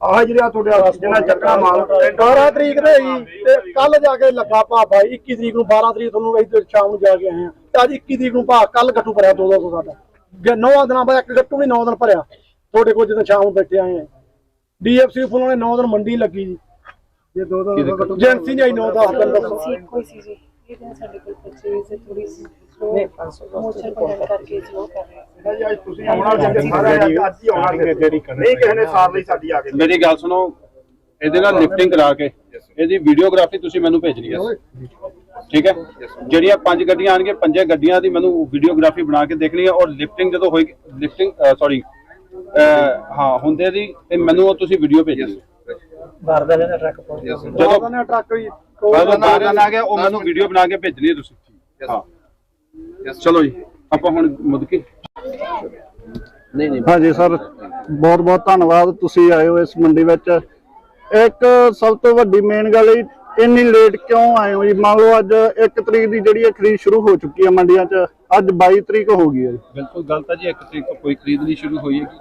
ਆਹ ਜਿਹੜੇ ਆ ਤੁਹਾਡੇ ਆ ਜਿਹਨਾਂ ਚੱਕਣਾ ਮਾਲ 12 ਤਰੀਕ ਦੇ ਜੀ ਤੇ ਕੱਲ ਜਾ ਕੇ ਲੱਗਾ ਭਾਪਾ 21 ਤਰੀਕ ਨੂੰ 12 ਤਰੀਕ ਤੁਹਾਨੂੰ ਇੱਧਰ ਸ਼ਾਮ ਨੂੰ ਜਾ ਕੇ ਆਏ ਆ ਤੇ ਅੱਜ 21 ਤਰੀਕ ਨੂੰ ਭਾ ਕੱਲ ਗੱਟੂ ਭਰਿਆ 200 ਸਾਡਾ ਨੌ ਦਿਨਾਂ ਬਾਅਦ ਇੱਕ ਗੱਟੂ ਵੀ 9 ਦਿਨ ਭਰਿਆ। ਤੁਹਾਡੇ ਕੋਲ ਜਦੋਂ ਸ਼ਾਮ ਨੂੰ ਬੈਠੇ ਆਏ ਆ ਡੀਐਫਸੀ ਫੁੱਲਾਂ ਨੇ 9 ਦਿਨ ਮੰਡੀ ਲੱਗੀ ਜੀ। ਇਹ ਦੋ ਦੋ ਏਜੰਸੀ ਨਹੀਂ ਆਈ 9 10 ਦਿਨ ਕੋਈ ਸੀ ਜੀ ਇਹਦੇ ਸਾਡੇ ਕੋਲ ਪਰਚੇਜ਼ ਥੋੜੀ ਸਲੋ ਮੋਸ਼ਨ ਬਣਨ ਕਰਕੇ ਸਲੋ ਕਰ ਰਹੇ ਸੀ ਤੁਸੀਂ ਆਉਣਾ ਚਾਹੀਦਾ ਸਾਰਾ ਅੱਜ ਹੀ ਆਉਣਾ ਨਹੀਂ ਕਿਸੇ ਨੇ ਸਾਰ ਲਈ ਸਾਡੀ ਆ ਕੇ। ਮੇਰੀ ਗੱਲ ਸੁਣੋ ਇਹਦੇ ਨਾਲ ਲਿਫਟਿੰਗ ਕਰਾ ਕੇ ਇਹਦੀ ਵੀਡੀਓਗ੍ਰਾਫੀ ਤੁਸੀਂ ਮੈਨੂੰ ਭੇਜਣੀ ਹੈ। ਠੀਕ ਹੈ? ਜਿਹੜੀਆਂ ਪੰਜ ਗੱਡੀਆਂ ਆਣਗੀਆਂ ਪੰਜੇ ਗੱਡੀਆਂ ਦੀ ਮੈਨੂੰ ਵੀਡੀਓਗ੍ਰਾਫੀ ਬਣਾ ਕੇ ਦੇਖਣੀ ਹੈ ਔਰ ਲਿਫਟਿੰਗ ਜਦੋਂ ਹੋਏਗੀ ਲਿਫਟਿੰਗ ਸੌਰੀ ਹਾਂ ਹੁੰਦੇ ਦੀ ਤੇ ਮੈਨੂੰ ਉਹ ਤੁਸੀਂ ਵੀਡੀਓ ਭੇਜਣੀ ਹੈ ਬਾਰਦਾਨੇ ਦਾ ਟਰੱਕ ਪਹੁੰਚ ਗਿਆ ਜਦੋਂ ਨੇ ਟਰੱਕ ਵੀ ਜਦੋਂ ਬਾਰਨ ਆ ਗਿਆ ਉਹ ਮੈਨੂੰ ਵੀਡੀਓ ਬਣਾ ਕੇ ਭੇਜਣੀ ਹੈ ਤੁਸੀਂ। ਹਾਂ। ਚਲੋ ਜੀ ਆਪਾਂ ਹੁਣ ਮੁਦਕੀ ਹਾਂਜੀ ਸਰ ਬਹੁਤ ਬਹੁਤ ਧੰਨਵਾਦ ਤੁਸੀਂ ਆਏ ਹੋ ਇਸ ਮੰਡੀ ਵਿੱਚ। ਇੱਕ ਸਭ ਤੋਂ ਵੱਡੀ ਮੇਨ ਗੱਲ ਇਹ ਇੰਨੀ ਲੇਟ ਕਿਉਂ ਆਏ ਹੋ ਜੀ? ਮੰਨ ਲਓ ਅੱਜ 1 ਤਰੀਕ ਦੀ ਜਿਹੜੀ ਇਹ ਖਰੀਦ ਸ਼ੁਰੂ ਹੋ ਚੁੱਕੀ ਹੈ ਮੰਡੀਆਂ 'ਚ ਅੱਜ 22 ਤਰੀਕ ਹੋ ਗਈ ਹੈ ਜੀ। ਬਿਲਕੁਲ ਗੱਲ ਤਾਂ ਜੀ 1 ਤਰੀਕ ਤੋਂ ਕੋਈ ਖਰੀਦ ਨਹੀਂ ਸ਼ੁਰੂ ਹੋਈ ਹੈਗੀ।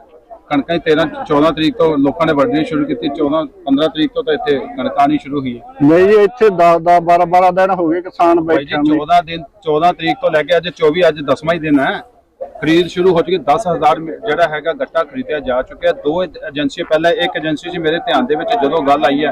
ਕਣਕਾਂ ਹੀ 13 14 ਤਰੀਕ ਤੋਂ ਲੋਕਾਂ ਨੇ ਵੜਨੀ ਸ਼ੁਰੂ ਕੀਤੀ 14 15 ਤਰੀਕ ਤੋਂ ਤਾਂ ਇੱਥੇ ਕਣਕਾਂ ਨਹੀਂ ਸ਼ੁਰੂ ਹੋਈ ਹੈ। ਨਹੀਂ ਜੀ ਇੱਥੇ 10 10 12 12 ਦਿਨ ਹੋ ਗਏ ਕਿਸਾਨ ਬੈਠੇ ਨੇ। 14 ਦਿਨ 14 ਤਰੀਕ ਤੋਂ ਲੈ ਕੇ ਅੱਜ 24 ਅੱਜ 10ਵਾਂ ਹੀ ਦਿਨ ਹੈ। ਖਰੀਦ ਸ਼ੁਰੂ ਹੋ ਚੁੱਕੀ 10000 ਜਿਹੜਾ ਹੈਗਾ ਗੱਟਾ ਖਰੀਦਿਆ ਜਾ ਚੁੱਕਿਆ। ਦੋ ਏਜ- ਪਹਿਲਾਂ ਇੱਕ ਏਜੰਸੀ 'ਚ ਮੇਰੇ ਧਿਆਨ ਦੇ ਵਿੱਚ, ਜਦੋਂ ਗੱਲ ਆਈ ਹੈ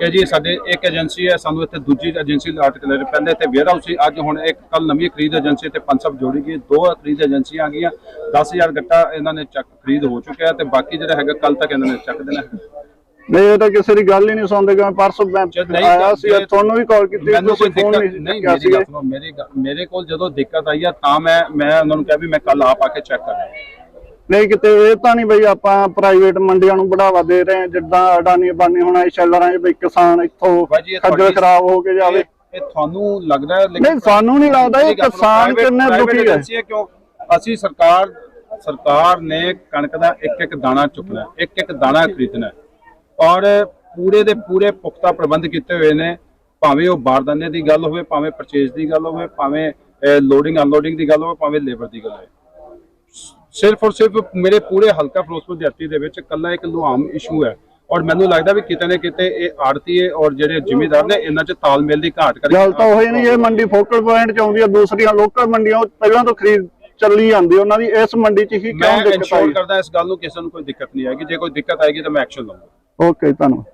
ਕਿ ਜੀ ਸਾਡੇ ਇੱਕ ਏਜੰਸੀ ਹੈ, ਸਾਨੂੰ ਇੱਥੇ ਦੂਜੀ ਏਜੰਸੀ ਲਾਟ ਕੇ ਪਹਿਲੇ ਇੱਥੇ ਵੇਅਰ ਹਾਊਸ ਸੀ, ਅੱਜ ਹੁਣ ਇੱਕ ਕੱਲ ਨਵੀਂ ਖਰੀਦ ਏਜੰਸੀ ਤੇ ਪੰਜ ਸਭ ਜੋੜੀ ਗਈ। ਦੋ ਖਰੀਦ ਏਜੰਸੀਆਂ ਆ ਗਈਆਂ। 10000 ਗੱਟਾ ਇਹਨਾਂ ਨੇ ਚੱਕ ਖਰੀਦ ਹੋ ਚੁੱਕਿਆ ਤੇ ਬਾਕੀ ਜਿਹੜਾ ਹੈਗਾ ਕੱਲ ਤੱਕ ਇਹਨਾਂ ਨੇ ਚੱਕ ਦੇਣਾ। ਹੈ ਨਹੀਂ ਤਾਂ ਕਿਸੇ ਦੀ ਗੱਲ ਹੀ ਨਹੀਂ ਸੁਣਦੇ ਕਿ ਮੈਂ ਪਰਸੋਂ ਮੈਂ ਆਇਆ ਸੀ ਤੁਹਾਨੂੰ ਵੀ ਕਾਲ ਕੀਤੀ ਤੁਸੀਂ ਫੋਨ ਨਹੀਂ ਮੇਰੀ ਸੀ ਮੇਰੀ ਮੇਰੇ ਕੋਲ ਜਦੋਂ ਦਿੱਕਤ ਆਈ ਆ ਤਾਂ ਮੈਂ ਮੈਂ ਉਹਨਾਂ ਨੂੰ ਕਿਹਾ ਵੀ ਮੈਂ ਕੱਲ ਆਪ ਆ ਕੇ ਚੈੱਕ ਕਰਾਂ ਨਹੀਂ ਕਿਤੇ ਇਹ ਤਾਂ ਨਹੀਂ ਬਈ ਆਪਾਂ ਪ੍ਰਾਈਵੇਟ ਮੰਡੀਆਂ ਨੂੰ ਬੜਾਵਾ ਦੇ ਰਹੇ ਹਾਂ ਜਿੱਦਾਂ ਅਡਾਨੀ ਬਾਨੀ ਹੁਣ ਇਹ ਸ਼ੈਲਰਾਂ 'ਚ ਬਈ ਕਿਸਾਨ ਇੱਥੋਂ ਖੱਜਲ ਖਰਾਬ ਹੋ ਕੇ ਜਾਵੇ। ਇਹ ਤੁਹਾਨੂੰ ਲੱਗਦਾ ਹੈ ਨਹੀਂ ਸਾਨੂੰ ਨਹੀਂ ਲੱਗਦਾ ਇਹ ਕਿਸਾਨ ਕਿੰਨੇ ਦੁਖੀ ਹੈ। ਕਿਉਂ? ਅਸੀਂ ਸਰਕਾਰ ਸਰਕਾਰ ਨੇ ਕਣਕ ਦਾ ਇੱਕ ਇੱਕ ਦਾਣਾ ਚੁੱਕਣਾ ਇੱਕ ਇੱਕ ਦਾਣਾ ਖਰੀਦਣਾ ਔਰ ਪੂਰੇ ਦੇ ਪੂਰੇ ਪੁਖਤਾ ਪ੍ਰਬੰਧ ਕੀਤੇ ਹੋਏ ਨੇ ਭਾਵੇਂ ਉਹ ਬਾਰਦਾਨੇ ਦੀ ਗੱਲ ਹੋਵੇ ਭਾਵੇਂ ਪਰਚੇਜ਼ ਦੀ ਗੱਲ ਹੋਵੇ ਭਾਵੇਂ ਲੋਡਿੰਗ ਅਨਲੋਡਿੰਗ ਦੀ ਗੱਲ ਹੋਵੇ ਭਾਵੇਂ ਲੇਬਰ ਦੀ ਗੱਲ ਹੋਵੇ। ਸਿਰਫ ਔਰ ਸਿਰਫ ਮੇਰੇ ਪੂਰੇ ਹਲਕਾ ਫਿਰੋਜ਼ਪੁਰ ਦਿਹਾਤੀ ਦੇ ਵਿੱਚ ਇਕੱਲਾ ਇੱਕ ਲੁਹਾਮ ਇਸ਼ੂ ਹੈ। ਔਰ ਮੈਨੂੰ ਲੱਗਦਾ ਵੀ ਕਿਤੇ ਨਾ ਕਿਤੇ ਇਹ ਆੜਤੀਏ ਔਰ ਜਿਹੜੇ ਜ਼ਿਮੀਦਾਰ ਨੇ ਇਹਨਾਂ 'ਚ ਤਾਲਮੇਲ ਦੀ ਘਾਟ ਕਰਕੇ ਗੱਲ ਤਾਂ ਹੋਈ ਨਹੀਂ ਇਹ ਮੰਡੀ ਫੋਕਲ ਪੁਆਇੰਟ 'ਚ ਆਉਂਦੀ ਹੈ ਦੂਸਰੀਆਂ ਲੋਕਲ ਮੰਡੀਆਂ ਉਹ ਪਹਿਲਾਂ ਤੋਂ ਖਰੀਦ ਚੱਲੀ ਜਾਂਦੀ ਉਹਨਾਂ ਦੀ ਇਸ ਮੰਡੀ 'ਚ ਹੀ ਮੈਂ ਕਿਉਂ ਦਿੱਕਤ ਆਈ? ਕਰਦਾ ਇਸ ਗੱਲ ਨੂੰ ਕਿਸੇ ਨੂੰ ਕੋਈ ਦਿੱਕਤ ਨਹੀਂ ਆਏਗੀ ਜੇ ਕੋਈ ਦਿੱਕਤ ਆਏਗੀ ਤਾਂ ਮੈਂ ਐਕਸ਼ਨ ਲਵਾਂਗਾ ਓਕੇ ਧੰਨਵਾਦ